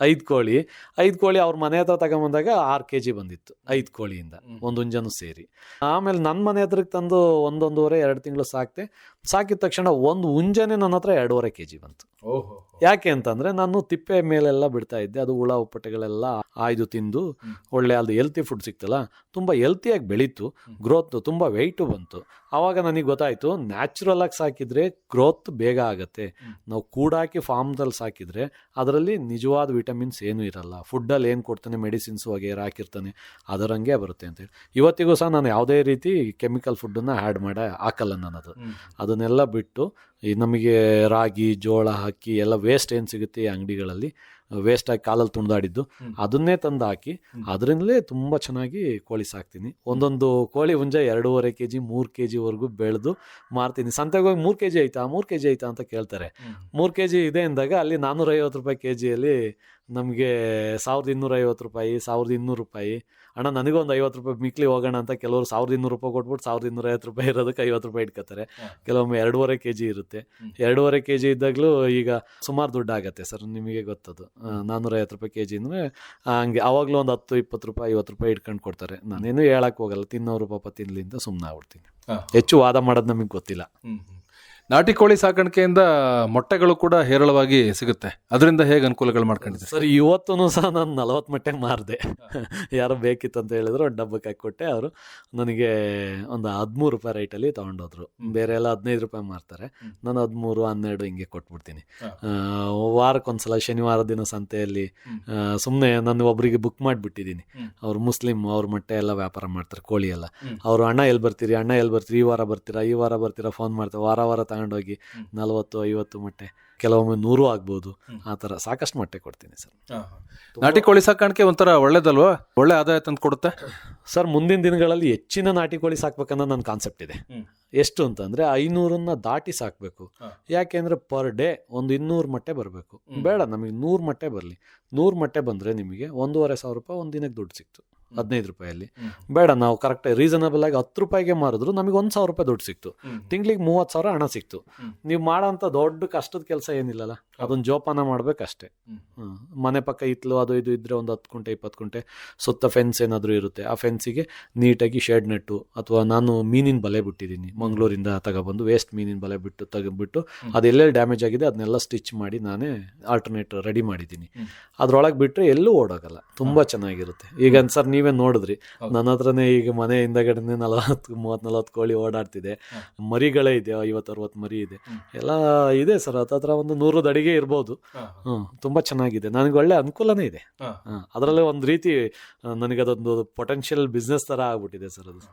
ಐದು ಕೋಳಿ. ಐದು ಕೋಳಿ ಅವ್ರ ಮನೆ ಹತ್ರ ತಗೊಂಬಂದಾಗ ಆರು ಕೆ ಜಿ ಬಂದಿತ್ತು ಐದು ಕೋಳಿಯಿಂದ. ಒಂದು ಉಂಜನು ಸೇರಿ. ಆಮೇಲೆ ನನ್ನ ಮನೆ ಹತ್ರಕ್ಕೆ ತಂದು ಒಂದೊಂದೂವರೆ ಎರಡು ತಿಂಗಳು ಸಾಕ್ತೆ. ಸಾಕಿದ ತಕ್ಷಣ ಒಂದು ಉಂಜನೆ ನನ್ನ ಹತ್ರ ಎರಡೂವರೆ ಕೆ ಜಿ ಬಂತು. ಓಹೋ. ಯಾಕೆ ಅಂತಂದ್ರೆ ನಾನು ತಿಪ್ಪೆ ಮೇಲೆಲ್ಲ ಬಿಡ್ತಾ ಇದ್ದೆ. ಅದು ಹುಳ ಉಪ್ಪಟೆಗಳೆಲ್ಲ ಆಯ್ದು ತಿಂದು ಒಳ್ಳೆ ಅದು ಹೆಲ್ತಿ ಫುಡ್ ಸಿಕ್ತಲ್ಲ ತುಂಬ ಹೆಲ್ತಿಯಾಗಿ ಬೆಳೀತು. ಗ್ರೋತ್ ತುಂಬ ವೆಯ್ಟು ಬಂತು. ಆವಾಗ ನನಗೆ ಗೊತ್ತಾಯಿತು ನ್ಯಾಚುರಲ್ ಆಗಿ ಸಾಕಿದ್ರೆ ಗ್ರೋತ್ ಬೇಗ ಆಗುತ್ತೆ. ನಾವು ಕೂಡಾಕಿ ಫಾರ್ಮ್ದಲ್ಲಿ ಸಾಕಿದ್ರೆ ಅದರಲ್ಲಿ ನಿಜವಾದ ವಿಟಮಿನ್ ವೈಟಮಿನ್ಸ್ ಏನೂ ಇರಲ್ಲ. ಫುಡ್ಡಲ್ಲಿ ಏನು ಕೊಡ್ತಾನೆ ಮೆಡಿಸಿನ್ಸ್ ವಗೇರ ಹಾಕಿರ್ತಾನೆ ಅದರಂಗೆ ಬರುತ್ತೆ ಅಂತೇಳಿ ಇವತ್ತಿಗೂ ಸಹ ನಾನು ಯಾವುದೇ ರೀತಿ ಕೆಮಿಕಲ್ ಫುಡ್ಡನ್ನು ಆ್ಯಡ್ ಮಾಡಿ ಹಾಕಲ್ಲ ನಾನು ಅದು. ಅದನ್ನೆಲ್ಲ ಬಿಟ್ಟು ಈ ನಮಗೆ ರಾಗಿ ಜೋಳ ಹಾಕಿ ಎಲ್ಲ ವೇಸ್ಟ್ ಏನು ಸಿಗುತ್ತೆ ಈ ಅಂಗಡಿಗಳಲ್ಲಿ? ವೇಸ್ಟಾಗಿ ಕಾಲಲ್ಲಿ ತುಣಿದಾಡಿದ್ದು ಹ್ಮ್. ಅದನ್ನೇ ತಂದು ಹಾಕಿ. ಅದರಿಂದಲೇ ತುಂಬ ಚೆನ್ನಾಗಿ ಕೋಳಿ ಸಾಕ್ತೀನಿ. ಒಂದೊಂದು ಕೋಳಿ ಹುಂಜ ಎರಡೂವರೆ ಕೆ ಜಿ ಮೂರು ಕೆ ಜಿವರೆಗೂ ಬೆಳೆದು ಮಾರ್ತೀನಿ. ಸಂತೆಗೆ ಹೋಗಿ ಮೂರು ಕೆ ಜಿ ಆಯ್ತಾ ಮೂರು ಕೆ ಜಿ ಆಯ್ತಾ ಅಂತ ಕೇಳ್ತಾರೆ. ಮೂರು ಕೆ ಜಿ ಇದೆ ಅಂದಾಗ ಅಲ್ಲಿ ನಾನ್ನೂರೈವತ್ತು ರೂಪಾಯಿ ಕೆ ಜಿಯಲ್ಲಿ ನಮಗೆ ಸಾವಿರದ ಇನ್ನೂರೈವತ್ತು ರೂಪಾಯಿ ಸಾವಿರದ ಇನ್ನೂರು ರೂಪಾಯಿ ಅಣ್ಣ ನನಗೊಂದು ಐವತ್ತು ರೂಪಾಯಿ ಮಿಕ್ಲಿ ಹೋಗೋಣ ಅಂತ ಕೆಲವರು ಸಾವಿರದ ಇನ್ನೂರು ರೂಪಾಯಿ ಕೊಟ್ಬಿಟ್ಟು ಸಾವಿರದ ಇನ್ನೂರೈವತ್ತು ರೂಪಾಯಿ ಇರೋದಕ್ಕೆ ಐವತ್ತು ರೂಪಾಯಿ ಇಟ್ಕೋತಾರೆ. ಕೆಲವೊಮ್ಮೆ ಎರಡೂವರೆ ಕೆ ಜಿ ಇರುತ್ತೆ. ಎರಡೂವರೆ ಕೆ ಜಿ ಇದ್ದಾಗಲೂ ಈಗ ಸುಮಾರು ದುಡ್ಡು ಆಗುತ್ತೆ ಸರ್ ನಿಮಗೆ ಗೊತ್ತದು. ನಾನ್ನೂರೈವತ್ತು ರೂಪಾಯಿ ಕೆ ಜಿ ಅಂದರೆ ಹಂಗೆ ಆವಾಗಲೂ ಒಂದು ಹತ್ತು ಇಪ್ಪತ್ತು ರೂಪಾಯಿ ಐವತ್ತು ರೂಪಾಯಿ ಇಟ್ಕೊಂಡು ಕೊಡ್ತಾರೆ. ನಾನೇನು ಹೇಳಕ್ಕೆ ಹೋಗಲ್ಲ ತಿನ್ನೋರು ಪಾಪ ತಿನ್ನಲಿಂದ ಅಂತ ಸುಮ್ಮನೆ ಆಗ್ಬಿಡ್ತೀನಿ. ಹೆಚ್ಚು ವಾದ ಮಾಡೋದು ನಮಗೆ ಗೊತ್ತಿಲ್ಲ. ನಾಟಿ ಕೋಳಿ ಸಾಕಾಣಿಕೆಯಿಂದ ಮೊಟ್ಟೆಗಳು ಕೂಡ ಹೇರಳವಾಗಿ ಸಿಗುತ್ತೆ. ಅದರಿಂದ ಹೇಗೆ ಅನುಕೂಲಗಳು ಮಾಡ್ಕೊಂಡಿದ್ದೆ ಸರ್ ಇವತ್ತೂ ಸಹ ನಾನು ನಲವತ್ತು ಮೊಟ್ಟೆ ಮಾರಿದೆ. ಯಾರು ಬೇಕಿತ್ತು ಅಂತ ಹೇಳಿದ್ರು ಒಂದು ಡಬ್ಬಕ್ಕೆ ಹಾಕ್ಕೊಟ್ಟೆ ಅವರು ನನಗೆ ಒಂದು ಹದಿಮೂರು ರೂಪಾಯಿ ರೇಟಲ್ಲಿ ತೊಗೊಂಡೋದ್ರು. ಬೇರೆ ಎಲ್ಲ ಹದಿನೈದು ರೂಪಾಯಿ ಮಾರ್ತಾರೆ. ನಾನು ಹದಿಮೂರು ಹನ್ನೆರಡು ಹಿಂಗೆ ಕೊಟ್ಬಿಡ್ತೀನಿ. ವಾರಕ್ಕೊಂದ್ಸಲ ಶನಿವಾರ ದಿನ ಸಂತೆಯಲ್ಲಿ ಸುಮ್ಮನೆ ನಾನು ಒಬ್ಬರಿಗೆ ಬುಕ್ ಮಾಡಿಬಿಟ್ಟಿದ್ದೀನಿ. ಅವರು ಅವ್ರು ಮುಸ್ಲಿಮ್ ಅವ್ರ ಮೊಟ್ಟೆ ಎಲ್ಲ ವ್ಯಾಪಾರ ಮಾಡ್ತಾರೆ ಕೋಳಿ ಎಲ್ಲ. ಅವರು ಅಣ್ಣ ಎಲ್ಲಿ ಬರ್ತೀರಿ ಅಣ್ಣ ಎಲ್ಲಿ ಬರ್ತೀರಿ ಈ ವಾರ ಬರ್ತೀರಾ ಈ ವಾರ ಬರ್ತೀರಾ ಫೋನ್ ಮಾಡ್ತಾರೆ ವಾರ ವಾರ ತಗೊಂಡೋಗಿ ಹೋಗಿ ನಲವತ್ತು ಐವತ್ತು ಮೊಟ್ಟೆ ಕೆಲವೊಮ್ಮೆ ನೂರು ಆಗ್ಬೋದು. ಆ ಥರ ಸಾಕಷ್ಟು ಮೊಟ್ಟೆ ಕೊಡ್ತೀನಿ ಸರ್. ನಾಟಿ ಕೋಳಿ ಸಾಕಾಣಿಕೆ ಒಂಥರ ಒಳ್ಳೇದಲ್ವಾ? ಒಳ್ಳೆ ಆದಾಯ ತಂದು ಕೊಡುತ್ತೆ. ಸರ್ ಮುಂದಿನ ದಿನಗಳಲ್ಲಿ ಹೆಚ್ಚಿನ ನಾಟಿ ಕೋಳಿ ಸಾಕ್ಬೇಕನ್ನೋ ನನ್ನ ಕಾನ್ಸೆಪ್ಟ್ ಇದೆ. ಎಷ್ಟು ಅಂತಂದ್ರೆ ಐನೂರನ್ನ ದಾಟಿ ಸಾಕಬೇಕು. ಯಾಕೆಂದರೆ ಯಾಕೆಂದ್ರೆ ಪರ್ ಡೇ ಒಂದು ಇನ್ನೂರು ಮೊಟ್ಟೆ ಬರಬೇಕು. ಬೇಡ ನಮಗೆ ನೂರು ಮೊಟ್ಟೆ ಬರಲಿ. ನೂರು ಮೊಟ್ಟೆ ಬಂದರೆ ನಿಮಗೆ ಒಂದೂವರೆ ಸಾವಿರ ರೂಪಾಯಿ ಒಂದು ದಿನಕ್ಕೆ ದುಡ್ಡು ಸಿಕ್ತು. ಹದಿನೈದು ರೂಪಾಯಲ್ಲಿ. ಬೇಡ ನಾವು ಕರೆಕ್ಟ್ ರೀಸನಬಲ್ ಆಗಿ ಹತ್ತು ರೂಪಾಯಿಗೆ ಮಾರಿದ್ರು ನಮಗೆ ಒಂದು ಸಾವಿರ ರೂಪಾಯಿ ದುಡ್ಡು ಸಿಕ್ತು. ತಿಂಗ್ಳಿಗೆ ಮೂವತ್ತು ಸಾವಿರ ಹಣ ಸಿಕ್ತು. ನೀವು ಮಾಡೋಂಥ ದೊಡ್ಡ ಕಷ್ಟದ ಕೆಲಸ ಏನಿಲ್ಲಲ್ಲ ಅದೊಂದು ಜೋಪಾನ ಮಾಡ್ಬೇಕಷ್ಟೇ. ಮನೆ ಪಕ್ಕ ಇತ್ಲು ಅದು ಇದು ಇದ್ರೆ ಒಂದು ಹತ್ತು ಕುಂಟೆ ಇಪ್ಪತ್ತು ಕುಂಟೆ ಸುತ್ತ ಫೆನ್ಸ್ ಏನಾದರೂ ಇರುತ್ತೆ ಆ ಫೆನ್ಸಿಗೆ ನೀಟಾಗಿ ಶೇಡ್ ನೆಟ್ಟು ಅಥವಾ ನಾನು ಮೀನಿನ ಬಲೆ ಬಿಟ್ಟಿದ್ದೀನಿ. ಮಂಗಳೂರಿಂದ ತಗೊಬಂದು ವೇಸ್ಟ್ ಮೀನಿನ ಬಲೆ ಬಿಟ್ಟು ತೆಗೆದ್ಬಿಟ್ಟು ಅದೆಲ್ಲೆಲ್ಲಿ ಡ್ಯಾಮೇಜ್ ಆಗಿದೆ ಅದನ್ನೆಲ್ಲ ಸ್ಟಿಚ್ ಮಾಡಿ ನಾನೇ ಆಲ್ಟರ್ನೇಟ್ ರೆಡಿ ಮಾಡಿದ್ದೀನಿ. ಅದರೊಳಗೆ ಅದ್ರೊಳಗೆ ಬಿಟ್ಟರೆ ಎಲ್ಲೂ ಓಡೋಗಲ್ಲ. ತುಂಬ ಚೆನ್ನಾಗಿರುತ್ತೆ. ಈಗ ಸರ್ ನೀವೇ ನೋಡಿದ್ರಿ. ನನ್ನ ಹತ್ರನೇ ಈಗ ಮನೆ ಹಿಂದಗಡೆನೆ ನಲವತ್ತು ಮೂವತ್ತು ನಲವತ್ತು ಕೋಳಿ ಓಡಾಡ್ತಿದೆ. ಮರಿಗಳೇ ಇದೆ ಐವತ್ತು ಅರವತ್ತು ಮರಿ ಇದೆ. ಎಲ್ಲ ಇದೆ ಸರ್. ಹತ್ತತ್ರ ಒಂದು ನೂರು ಅಡಿಗೆ ಇರ್ಬೋದು. ಹ್ಮ್ ತುಂಬ ಚೆನ್ನಾಗಿದೆ. ನನಗೆ ಒಳ್ಳೆ ಅನುಕೂಲನೇ ಇದೆ. ಅದರಲ್ಲೇ ಒಂದು ರೀತಿ ನನಗೆ ಅದೊಂದು ಪೊಟೆನ್ಷಿಯಲ್ ಬಿಸ್ನೆಸ್ ಥರ ಆಗ್ಬಿಟ್ಟಿದೆ ಸರ್ ಅದು.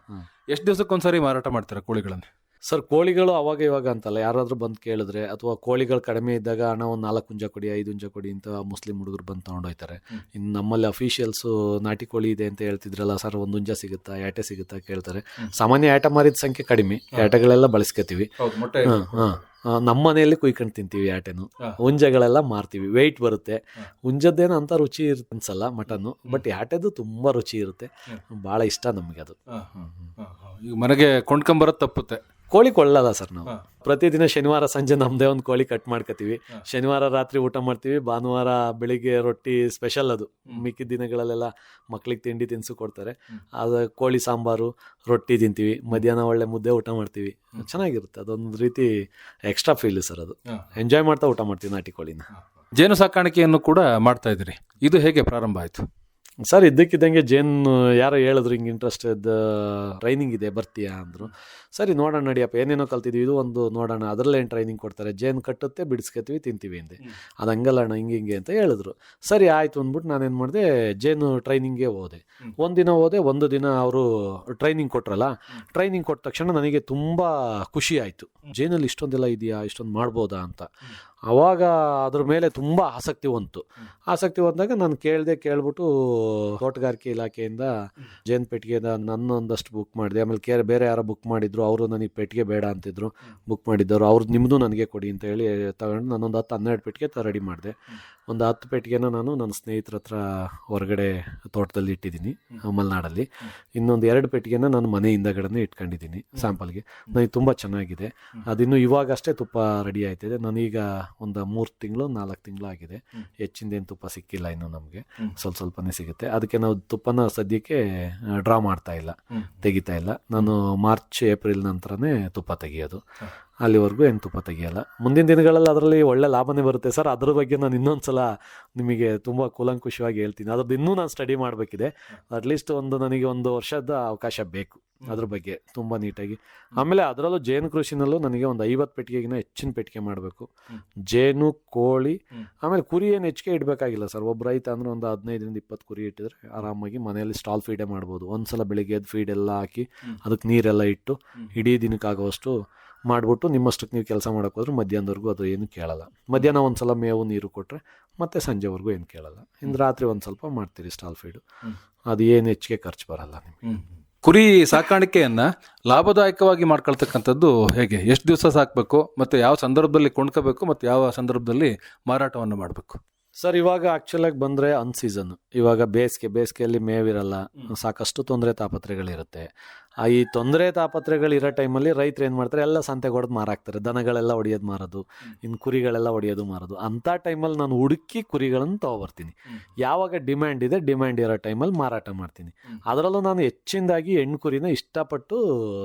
ಎಷ್ಟು ದಿವಸಕ್ಕೊಂದ್ಸರಿ ಮಾರಾಟ ಮಾಡ್ತಾರೆ ಕೋಳಿಗಳನ್ನು? ಸರ್ ಕೋಳಿಗಳು ಅವಾಗ ಇವಾಗ ಅಂತಲ್ಲ ಯಾರಾದರೂ ಬಂದು ಕೇಳಿದ್ರೆ ಅಥವಾ ಕೋಳಿಗಳು ಕಡಿಮೆ ಇದ್ದಾಗ ಹಣ ಒಂದು ನಾಲ್ಕು ಹುಂಜ ಕೊಡಿ ಐದು ಹುಂಜ ಕೊಡಿ ಅಂತ ಮುಸ್ಲಿಂ ಹುಡುಗರು ಬಂದು ತೊಗೊಂಡೋಗ್ತಾರೆ. ಇನ್ನು ನಮ್ಮಲ್ಲಿ ಅಫಿಷಿಯಲ್ಸು ನಾಟಿ ಕೋಳಿ ಇದೆ ಅಂತ ಹೇಳ್ತಿದ್ರಲ್ಲ ಸರ್ ಒಂದು ಹುಂಜ ಸಿಗುತ್ತಾ ಯಾಟೆ ಸಿಗುತ್ತಾ? ಕೇಳ್ತಾರೆ. ಸಾಮಾನ್ಯ ಆಟ ಮಾರಿದ ಸಂಖ್ಯೆ ಕಡಿಮೆ. ಯಾಟಗಳೆಲ್ಲ ಬಳಸ್ಕೊತೀವಿ. ಹಾಂ ಹಾಂ. ನಮ್ಮ ಮನೆಯಲ್ಲಿ ಕುಯ್ಕೊಂಡು ತಿಂತೀವಿ ಆಟೆನು. ಹುಂಜಗಳೆಲ್ಲ ಮಾರ್ತೀವಿ. ವೆಯ್ಟ್ ಬರುತ್ತೆ. ಹುಂಜದ್ದೇನು ಅಂತ ರುಚಿ ಇರುತ್ತೆ ಅನ್ಸಲ್ಲ ಮಟನ್ನು. ಬಟ್ ಆಟೆದು ತುಂಬ ರುಚಿ ಇರುತ್ತೆ. ಬಹಳ ಭಾಳ ಇಷ್ಟ ನಮಗೆ ಅದು. ಈಗ ಮನೆಗೆ ಕೊಂಡ್ಕೊಂಬರೋದು ತಪ್ಪುತ್ತೆ. ಕೋಳಿ ಕೊಳ್ಳಲ್ಲ ಸರ್ ನಾವು. ಪ್ರತಿದಿನ ಶನಿವಾರ ಸಂಜೆ ನಮ್ಮದೇ ಒಂದು ಕೋಳಿ ಕಟ್ ಮಾಡ್ಕೋತೀವಿ ಶನಿವಾರ ರಾತ್ರಿ ಊಟ ಮಾಡ್ತೀವಿ. ಭಾನುವಾರ ಬೆಳಿಗ್ಗೆ ರೊಟ್ಟಿ ಸ್ಪೆಷಲ್ ಅದು. ಮಿಕ್ಕಿದ ದಿನಗಳಲ್ಲೆಲ್ಲ ಮಕ್ಳಿಗೆ ತಿಂಡಿ ತಿನಿಸು ಕೊಡ್ತಾರೆ. ಅದ ಕೋಳಿ ಸಾಂಬಾರು ರೊಟ್ಟಿ ತಿಂತೀವಿ. ಮಧ್ಯಾಹ್ನ ಒಳ್ಳೆ ಮುದ್ದೆ ಊಟ ಮಾಡ್ತೀವಿ. ಚೆನ್ನಾಗಿರುತ್ತೆ. ಅದೊಂದು ರೀತಿ ಎಕ್ಸ್ಟ್ರಾ ಫೀಲ್ ಸರ್ ಅದು. ಎಂಜಾಯ್ ಮಾಡ್ತಾ ಊಟ ಮಾಡ್ತೀವಿ ನಾಟಿ ಕೋಳಿನ. ಜೇನು ಸಾಕಾಣಿಕೆಯನ್ನು ಕೂಡ ಮಾಡ್ತಾ ಇದ್ದೀರಿ. ಇದು ಹೇಗೆ ಪ್ರಾರಂಭ ಆಯ್ತು? ಸರ್ ಇದ್ದಕ್ಕಿದ್ದಂಗೆ ಜೇನು ಯಾರೋ ಹೇಳಿದ್ರು ಹಿಂಗೆ ಇಂಟ್ರೆಸ್ಟೆಡ್ ಟ್ರೈನಿಂಗ್ ಇದೆ ಬರ್ತೀಯಾ ಅಂದರು. ಸರಿ ನೋಡೋಣ ನಡಿಯಪ್ಪ ಏನೇನೋ ಕಲ್ತಿದ್ವಿ ಇದು ಒಂದು ನೋಡೋಣ ಅದರಲ್ಲೇನು ಟ್ರೈನಿಂಗ್ ಕೊಡ್ತಾರೆ? ಜೇನು ಕಟ್ಟುತ್ತೆ ಬಿಡಿಸ್ಕೊತೀವಿ ತಿಂತೀವಿ ಅಂದೆ. ಅದು ಹಂಗಲ್ಲ ಅಣ್ಣ ಹಿಂಗೆ ಹಿಂಗೆ ಅಂತ ಹೇಳಿದ್ರು. ಸರಿ ಆಯಿತು ಅಂದ್ಬಿಟ್ಟು ನಾನೇನು ಮಾಡಿದೆ ಜೇನು ಟ್ರೈನಿಂಗ್ಗೆ ಹೋದೆ. ಒಂದಿನ ಒಂದು ದಿನ ಹೋದೆ ಒಂದು ದಿನ ಅವರು ಟ್ರೈನಿಂಗ್ ಕೊಟ್ರಲ್ಲ ಟ್ರೈನಿಂಗ್ ಕೊಟ್ಟ ತಕ್ಷಣ ನನಗೆ ತುಂಬ ಖುಷಿ ಆಯಿತು. ಜೇನಲ್ಲಿ ಇಷ್ಟೊಂದೆಲ್ಲ ಇದೆಯಾ ಇಷ್ಟೊಂದು ಮಾಡ್ಬೋದಾ ಅಂತ. ಅವಾಗ ಅದ್ರ ಮೇಲೆ ತುಂಬ ಆಸಕ್ತಿ ಬಂತು. ಆಸಕ್ತಿ ಬಂದಾಗ ನಾನು ಕೇಳಿದೆ ಕೇಳ್ಬಿಟ್ಟು ತೋಟಗಾರಿಕೆ ಇಲಾಖೆಯಿಂದ ಜೇನು ನನ್ನ ಒಂದಷ್ಟು ಬುಕ್ ಮಾಡಿದೆ. ಆಮೇಲೆ ಕೇರ್ ಬೇರೆ ಯಾರೋ ಬುಕ್ ಮಾಡಿದ್ರು. ಅವರು ನನಗೆ ಪೆಟ್ಟಿಗೆ ಬೇಡ ಅಂತಿದ್ರು. ಬುಕ್ ಮಾಡಿದ್ದವರು ಅವ್ರದ್ದು ನಿಮ್ಮದು ನನಗೆ ಕೊಡಿ ಅಂತ ಹೇಳಿ ತಗೊಂಡು ನಾನೊಂದು ಹತ್ತು ಹನ್ನೆರಡು ಪೆಟ್ಟಿಗೆ ರೆಡಿ ಮಾಡಿದೆ. ಒಂದು ಹತ್ತು ಪೆಟ್ಟಿಗೆನ ನಾನು ನನ್ನ ಸ್ನೇಹಿತರ ಹತ್ರ ಹೊರಗಡೆ ತೋಟದಲ್ಲಿ ಇಟ್ಟಿದ್ದೀನಿ. ಮಲೆನಾಡಲ್ಲಿ. ಇನ್ನೊಂದು ಎರಡು ಪೆಟ್ಟಿಗೆನ ನಾನು ಮನೆ ಹಿಂದಗಡೆನೇ ಇಟ್ಕೊಂಡಿದ್ದೀನಿ ಸ್ಯಾಂಪಲ್ಗೆ ನನಗೆ ತುಂಬ ಚೆನ್ನಾಗಿದೆ. ಅದಿನ್ನು ಇವಾಗಷ್ಟೇ ತುಪ್ಪ ರೆಡಿ ಆಯ್ತಿದೆ. ನಾನೀಗ ಒಂದು ಮೂರು ತಿಂಗಳು ನಾಲ್ಕು ತಿಂಗಳು ಆಗಿದೆ. ಹೆಚ್ಚಿಂದ ಹೆಚ್ಚಿಂದೇನು ತುಪ್ಪ ಸಿಕ್ಕಿಲ್ಲ ಇನ್ನು ನಮಗೆ. ಸ್ವಲ್ಪ ಸ್ವಲ್ಪನೇ ಸಿಗುತ್ತೆ. ಅದಕ್ಕೆ ನಾವು ತುಪ್ಪನ ಸದ್ಯಕ್ಕೆ ಡ್ರಾ ಮಾಡ್ತಾ ಇಲ್ಲ. ತೆಗಿತಾ ಇಲ್ಲ. ನಾನು ಮಾರ್ಚ್ ಏಪ್ರಿಲ್ ನಂತರನೇ ತುಪ್ಪ ತೆಗಿಯೋದು. ಅಲ್ಲಿವರೆಗೂ ಏನು ತುಪ್ಪ ತೆಗಿಯಲ್ಲ. ಮುಂದಿನ ದಿನಗಳಲ್ಲಿ ಅದರಲ್ಲಿ ಒಳ್ಳೆ ಲಾಭನೇ ಬರುತ್ತೆ. ಸರ್ ಅದ್ರ ಬಗ್ಗೆ ನಾನು ಇನ್ನೊಂದು ಸಲ ನಿಮಗೆ ತುಂಬ ಕೂಲಂಕುಷವಾಗಿ ಹೇಳ್ತೀನಿ. ಅದ್ರದ್ದು ಇನ್ನೂ ನಾನು ಸ್ಟಡಿ ಮಾಡಬೇಕಿದೆ. ಅಟ್ಲೀಸ್ಟ್ ಒಂದು ನನಗೆ ಒಂದು ವರ್ಷದ ಅವಕಾಶ ಬೇಕು. ಅದ್ರ ಬಗ್ಗೆ ತುಂಬ ನೀಟಾಗಿ. ಆಮೇಲೆ ಅದರಲ್ಲೂ ಜೇನು ಕೃಷಿನಲ್ಲೂ ನನಗೆ ಒಂದು ಐವತ್ತು ಪೆಟ್ಟಿಗೆಗಿನ ಹೆಚ್ಚಿನ ಪೆಟ್ಟಿಗೆ ಮಾಡಬೇಕು. ಜೇನು ಕೋಳಿ ಆಮೇಲೆ ಕುರಿ ಏನು ಹೆಚ್ಚಿಗೆ ಇಡಬೇಕಾಗಿಲ್ಲ ಸರ್. ಒಬ್ಬ ರೈತ ಅಂದ್ರೆ ಒಂದು ಹದಿನೈದರಿಂದ ಇಪ್ಪತ್ತು ಕುರಿ ಇಟ್ಟಿದ್ರೆ ಆರಾಮಾಗಿ ಮನೆಯಲ್ಲಿ ಸ್ಟಾಲ್ ಫೀಡೇ ಮಾಡ್ಬೋದು. ಒಂದು ಸಲ ಬೆಳಿಗ್ಗೆ ಎದ್ದು ಫೀಡೆಲ್ಲ ಹಾಕಿ ಅದಕ್ಕೆ ನೀರೆಲ್ಲ ಇಟ್ಟು. ಇಡೀ ದಿನಕ್ಕಾಗುವಷ್ಟು ಮಾಡಿಬಿಟ್ಟು ನಿಮ್ಮಷ್ಟಕ್ಕೆ ನೀವು ಕೆಲಸ ಮಾಡೋಕೆ ಹೋದ್ರೆ ಮಧ್ಯಾಹ್ನದವರೆಗೂ ಅದು ಏನು ಕೇಳಲ್ಲ. ಮಧ್ಯಾಹ್ನ ಒಂದು ಸಲ ಮೇವು ನೀರು ಕೊಟ್ಟರೆ ಮತ್ತೆ ಸಂಜೆವರೆಗೂ ಏನು ಕೇಳಲ್ಲ. ಇನ್ನು ರಾತ್ರಿ ಒಂದು ಸ್ವಲ್ಪ ಮಾಡ್ತೀರಿ ಸ್ಟಾಲ್ ಫೀಡು. ಅದು ಏನು ಹೆಚ್ಚಿಗೆ ಖರ್ಚು ಬರಲ್ಲ ನಿಮಗೆ. ಕುರಿ ಸಾಕಾಣಿಕೆಯನ್ನು ಲಾಭದಾಯಕವಾಗಿ ಮಾಡ್ಕೊಳ್ತಕ್ಕಂಥದ್ದು ಹೇಗೆ? ಎಷ್ಟು ದಿವಸ ಸಾಕಬೇಕು ಮತ್ತು ಯಾವ ಸಂದರ್ಭದಲ್ಲಿ ಕೊಂಡ್ಕೋಬೇಕು ಮತ್ತು ಯಾವ ಸಂದರ್ಭದಲ್ಲಿ ಮಾರಾಟವನ್ನು ಮಾಡಬೇಕು? ಸರ್ ಇವಾಗ ಆ್ಯಕ್ಚುಲಾಗಿ ಬಂದರೆ ಅನ್ಸೀಸನ್ ಇವಾಗ ಬೇಸಿಗೆ ಬೇಸಿಗೆಯಲ್ಲಿ ಮೇವಿರಲ್ಲ. ಸಾಕಷ್ಟು ತೊಂದರೆ ತಾಪತ್ರೆಗಳಿರುತ್ತೆ ಈ ತೊಂದರೆ ತಾಪತ್ರೆಗಳಿರೋ ಟೈಮಲ್ಲಿ ರೈತರು ಏನು ಮಾಡ್ತಾರೆ ಎಲ್ಲ ಸಂತೆಗೆ ಹೊಡೆದು ಮಾರಾಕ್ತಾರೆ. ದನಗಳೆಲ್ಲ ಹೊಡಿಯೋದು ಮಾರೋದು. ಇನ್ನು ಕುರಿಗಳೆಲ್ಲ ಹೊಡಿಯೋದು ಮಾರೋದು. ಅಂಥ ಟೈಮಲ್ಲಿ ನಾನು ಹುಡುಕಿ ಕುರಿಗಳನ್ನು ತೊಗೊಬರ್ತೀನಿ. ಯಾವಾಗ ಡಿಮ್ಯಾಂಡ್ ಇದೆ ಡಿಮ್ಯಾಂಡ್ ಇರೋ ಟೈಮಲ್ಲಿ ಮಾರಾಟ ಮಾಡ್ತೀನಿ. ಅದರಲ್ಲೂ ನಾನು ಹೆಚ್ಚಿನದಾಗಿ ಹೆಣ್ಣು ಕುರಿನ ಇಷ್ಟಪಟ್ಟು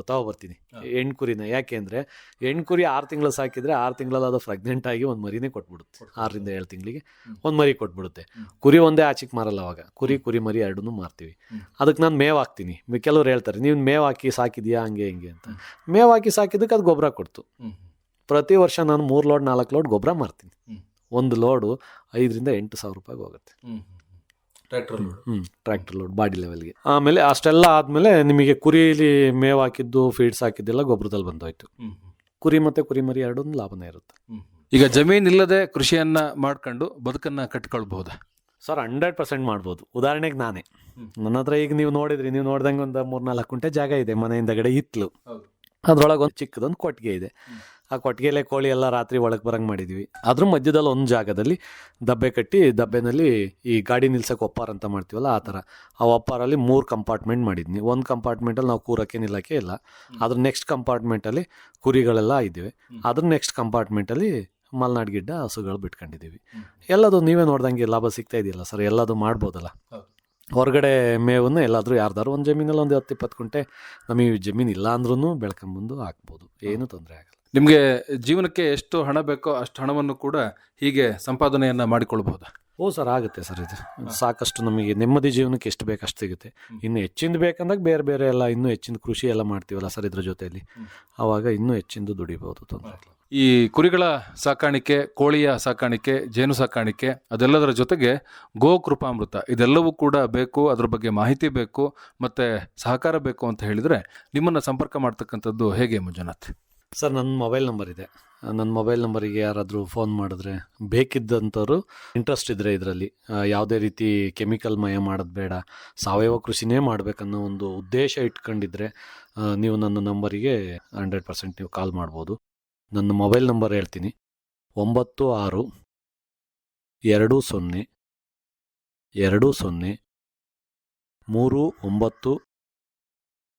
ತೊಗೊಬರ್ತೀನಿ. ಹೆಣ್ಣು ಕುರಿನ ಯಾಕೆಂದರೆ ಹೆಣ್ಣು ಕುರಿ ಆರು ತಿಂಗಳು ಸಾಕಿದರೆ ಆರು ತಿಂಗಳಲ್ಲಿ ಅದು ಪ್ರೆಗ್ನೆಂಟ್ ಆಗಿ ಒಂದು ಮರಿನೇ ಕೊಟ್ಬಿಡುತ್ತೆ. ಆರರಿಂದ ಏಳು ತಿಂಗಳಿಗೆ ಒಂದು ಮರಿ ಕೊಟ್ಬಿಡುತ್ತೆ. ಕುರಿ ಒಂದೇ ಆಚೆಗೆ ಮಾರಲ್ಲ ಅವಾಗ. ಕುರಿ ಕುರಿ ಮರಿ ಎರಡನ್ನೂ ಮಾರ್ತೀವಿ. ಅದಕ್ಕೆ ನಾನು ಮೇವು ಹಾಕ್ತೀನಿ. ಕೆಲವರು ಕೆಲವ್ರು ಹೇಳ್ತಾರೆ ನೀವು ಮೇವು ಹಾಕಿ ಸಾಕಿದ್ಯಾ ಹಂಗೆ ಹಿಂಗೆ ಅಂತ. ಮೇವಾಕಿ ಮೇವು ಹಾಕಿ ಸಾಕಿದ್ದಕ್ಕೆ ಅದು ಗೊಬ್ಬರ ಕೊಡ್ತು. ಪ್ರತಿ ವರ್ಷ ನಾನು ಮೂರು ಲೋಡ್ ನಾಲ್ಕು ಲೋಡ್ ಗೊಬ್ಬರ ಮಾರ್ತೀನಿ. ಒಂದು ಲೋಡು ಐದರಿಂದ ಎಂಟು ಸಾವಿರ ರೂಪಾಯಿಗೆ ಹೋಗುತ್ತೆ. ಟ್ರ್ಯಾಕ್ಟರ್ ಲೋಡ್ ಹ್ಞೂ ಟ್ರ್ಯಾಕ್ಟರ್ ಲೋಡ್ ಬಾಡಿ ಲೆವೆಲ್ಗೆ ಆಮೇಲೆ ಅಷ್ಟೆಲ್ಲ ಆದಮೇಲೆ ನಿಮಗೆ ಕುರಿಲಿ ಮೇವು ಹಾಕಿದ್ದು ಫೀಡ್ಸ್ ಹಾಕಿದ್ದೆಲ್ಲ ಗೊಬ್ಬರದಲ್ಲಿ ಬಂದೋಯ್ತು. ಕುರಿ ಮತ್ತು ಕುರಿಮರಿ ಎರಡೊಂದು ಎರಡೂ ಲಾಭನೇ ಇರುತ್ತೆ. ಈಗ ಜಮೀನಿಲ್ಲದೆ ಕೃಷಿಯನ್ನು ಕೃಷಿಯನ್ನ ಮಾಡ್ಕೊಂಡು ಬದುಕನ್ನು ಕಟ್ಕೊಳ್ಬಹುದಾ? ಸರ್ ಹಂಡ್ರೆಡ್ ಪರ್ಸೆಂಟ್ ಮಾಡ್ಬೋದು. ಉದಾಹರಣೆಗೆ ನಾನೇ. ನನ್ನ ಹತ್ರ ಈಗ ನೀವು ನೋಡಿದ್ರಿ ನೀವು ನೋಡ್ದಂಗೆ ಒಂದು ಮೂರ್ನಾಲ್ಕು ಕುಂಟೆ ಜಾಗ ಇದೆ ಮನೆ ಹಿಂದಗಡೆ ಇತ್ಲು. ಅದ್ರೊಳಗೆ ಒಂದು ಚಿಕ್ಕದೊಂದು ಕೊಟ್ಟಿಗೆ ಇದೆ. ಆ ಕೊಟ್ಟಿಗೆಲೆ ಕೋಳಿ ಎಲ್ಲ ರಾತ್ರಿ ಒಳಗೆ ಬರಂಗೆ ಮಾಡಿದ್ವಿ. ಅದ್ರ ಮಧ್ಯದಲ್ಲಿ ಒಂದು ಜಾಗದಲ್ಲಿ ದಬ್ಬೆ ಕಟ್ಟಿ ದಬ್ಬೆನಲ್ಲಿ ಈ ಗಾಡಿ ನಿಲ್ಸಕ್ಕೆ ಒಪ್ಪಾರ ಅಂತ ಮಾಡ್ತೀವಲ್ಲ ಆ ಥರ. ಆ ಒಪ್ಪಾರಲ್ಲಿ ಮೂರು ಕಂಪಾರ್ಟ್ಮೆಂಟ್ ಮಾಡಿದ್ನಿ. ಒಂದು ಕಂಪಾರ್ಟ್ಮೆಂಟಲ್ಲಿ ನಾವು ಕೂರಕ್ಕೆ ನಿಲ್ಲಕ್ಕೆ ಇಲ್ಲ. ಅದ್ರ ನೆಕ್ಸ್ಟ್ ಕಂಪಾರ್ಟ್ಮೆಂಟಲ್ಲಿ ಕುರಿಗಳೆಲ್ಲ ಇದ್ದೀವಿ. ಅದ್ರ ನೆಕ್ಸ್ಟ್ ಕಂಪಾರ್ಟ್ಮೆಂಟಲ್ಲಿ ಮಲ್ನಾಡ್ ಗಿಡ್ಡ ಹಸುಗಳು ಬಿಟ್ಕೊಂಡಿದ್ದೀವಿ. ಎಲ್ಲದು ನೀವೇ ನೋಡ್ದಂಗೆ ಲಾಭ ಸಿಗ್ತಾ ಇದೆಯಲ್ಲ ಸರ್? ಎಲ್ಲದು ಮಾಡ್ಬೋದಲ್ಲ. ಹೊರಗಡೆ ಮೇವನ್ನು ಎಲ್ಲಾದರೂ ಯಾರ್ದಾರು ಒಂದು ಜಮೀನಲ್ಲಿ ಒಂದು ಹತ್ತು ಇಪ್ಪತ್ತು ಕುಂಟೆ ನಮಗೆ ಜಮೀನು ಇಲ್ಲ ಅಂದ್ರೂ ಬೆಳ್ಕೊಂಬಂದು ಹಾಕ್ಬೋದು. ಏನು ತೊಂದರೆ ಆಗಲ್ಲ. ನಿಮಗೆ ಜೀವನಕ್ಕೆ ಎಷ್ಟು ಹಣ ಬೇಕೋ ಅಷ್ಟು ಹಣವನ್ನು ಕೂಡ ಹೀಗೆ ಸಂಪಾದನೆಯನ್ನು ಮಾಡಿಕೊಳ್ಬಹುದಾ ಓ ಸರ್ ಆಗುತ್ತೆ ಸರ್ ಇದು. ಸಾಕಷ್ಟು ನಮಗೆ ನೆಮ್ಮದಿ ಜೀವನಕ್ಕೆ ಎಷ್ಟು ಬೇಕು ಅಷ್ಟು ಸಿಗುತ್ತೆ. ಇನ್ನು ಹೆಚ್ಚಿಂದ ಬೇಕಂದಾಗ ಬೇರೆ ಬೇರೆ ಎಲ್ಲ ಇನ್ನೂ ಹೆಚ್ಚಿಂದ ಕೃಷಿ ಎಲ್ಲ ಮಾಡ್ತೀವಲ್ಲ ಸರ್ ಇದ್ರ ಜೊತೆಯಲ್ಲಿ. ಆವಾಗ ಇನ್ನೂ ಹೆಚ್ಚಿಂದು ದುಡಿಬೋದು ತೊಂದರೆ ಇಲ್ಲ. ಈ ಕುರಿಗಳ ಸಾಕಾಣಿಕೆ, ಕೋಳಿಯ ಸಾಕಾಣಿಕೆ, ಜೇನು ಸಾಕಾಣಿಕೆ, ಅದೆಲ್ಲದರ ಜೊತೆಗೆ ಗೋ ಕೃಪಾಮೃತ ಇದೆಲ್ಲವೂ ಕೂಡ ಬೇಕು, ಅದರ ಬಗ್ಗೆ ಮಾಹಿತಿ ಬೇಕು, ಮತ್ತು ಸಹಕಾರ ಬೇಕು ಅಂತ ಹೇಳಿದರೆ ನಿಮ್ಮನ್ನು ಸಂಪರ್ಕ ಮಾಡ್ತಕ್ಕಂಥದ್ದು ಹೇಗೆ ಮಂಜುನಾಥ್? ಸರ್, ನನ್ನ ಮೊಬೈಲ್ ನಂಬರ್ ಇದೆ. ನನ್ನ ಮೊಬೈಲ್ ನಂಬರಿಗೆ ಯಾರಾದರೂ ಫೋನ್ ಮಾಡಿದ್ರೆ ಬೇಕಿದ್ದಂಥವ್ರು ಇಂಟ್ರೆಸ್ಟ್ ಇದ್ದರೆ ಇದರಲ್ಲಿ. ಯಾವುದೇ ರೀತಿ ಕೆಮಿಕಲ್ ಮಯ ಮಾಡೋದು ಬೇಡ, ಸಾವಯವ ಕೃಷಿನೇ ಮಾಡಬೇಕನ್ನೋ ಒಂದು ಉದ್ದೇಶ ಇಟ್ಕೊಂಡಿದ್ರೆ ನೀವು ನನ್ನ ನಂಬರಿಗೆ ಹಂಡ್ರೆಡ್ ಪರ್ಸೆಂಟ್ ನೀವು ಕಾಲ್ ಮಾಡ್ಬೋದು. ನನ್ನ ಮೊಬೈಲ್ ನಂಬರ್ ಹೇಳ್ತೀನಿ. ಒಂಬತ್ತು ಆರು ಎರಡು ಸೊನ್ನೆ ಎರಡು ಸೊನ್ನೆ ಮೂರು ಒಂಬತ್ತು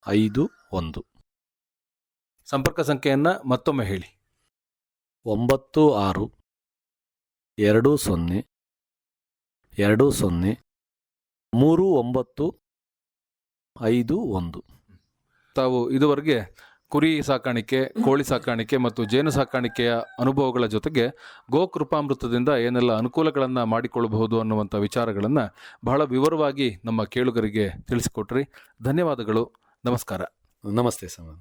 ಐದು ಒಂದು. ಸಂಪರ್ಕ ಸಂಖ್ಯೆಯನ್ನು ಮತ್ತೊಮ್ಮೆ ಹೇಳಿ. ಒಂಬತ್ತು ಆರು ಎರಡು ಸೊನ್ನೆ ಎರಡು ಸೊನ್ನೆ ಮೂರು ಒಂಬತ್ತು ಐದು ಒಂದು. ತಾವು ಇದುವರೆಗೆ ಕುರಿ ಸಾಕಾಣಿಕೆ, ಕೋಳಿ ಸಾಕಾಣಿಕೆ ಮತ್ತು ಜೇನು ಸಾಕಾಣಿಕೆಯ ಅನುಭವಗಳ ಜೊತೆಗೆ ಗೋಕೃಪಾಮೃತದಿಂದ ಏನೆಲ್ಲ ಅನುಕೂಲಗಳನ್ನು ಮಾಡಿಕೊಳ್ಳಬಹುದು ಅನ್ನುವಂಥ ವಿಚಾರಗಳನ್ನು ಬಹಳ ವಿವರವಾಗಿ ನಮ್ಮ ಕೇಳುಗರಿಗೆ ತಿಳಿಸಿಕೊಟ್ರಿ. ಧನ್ಯವಾದಗಳು. ನಮಸ್ಕಾರ. ನಮಸ್ತೆ ಸರ್.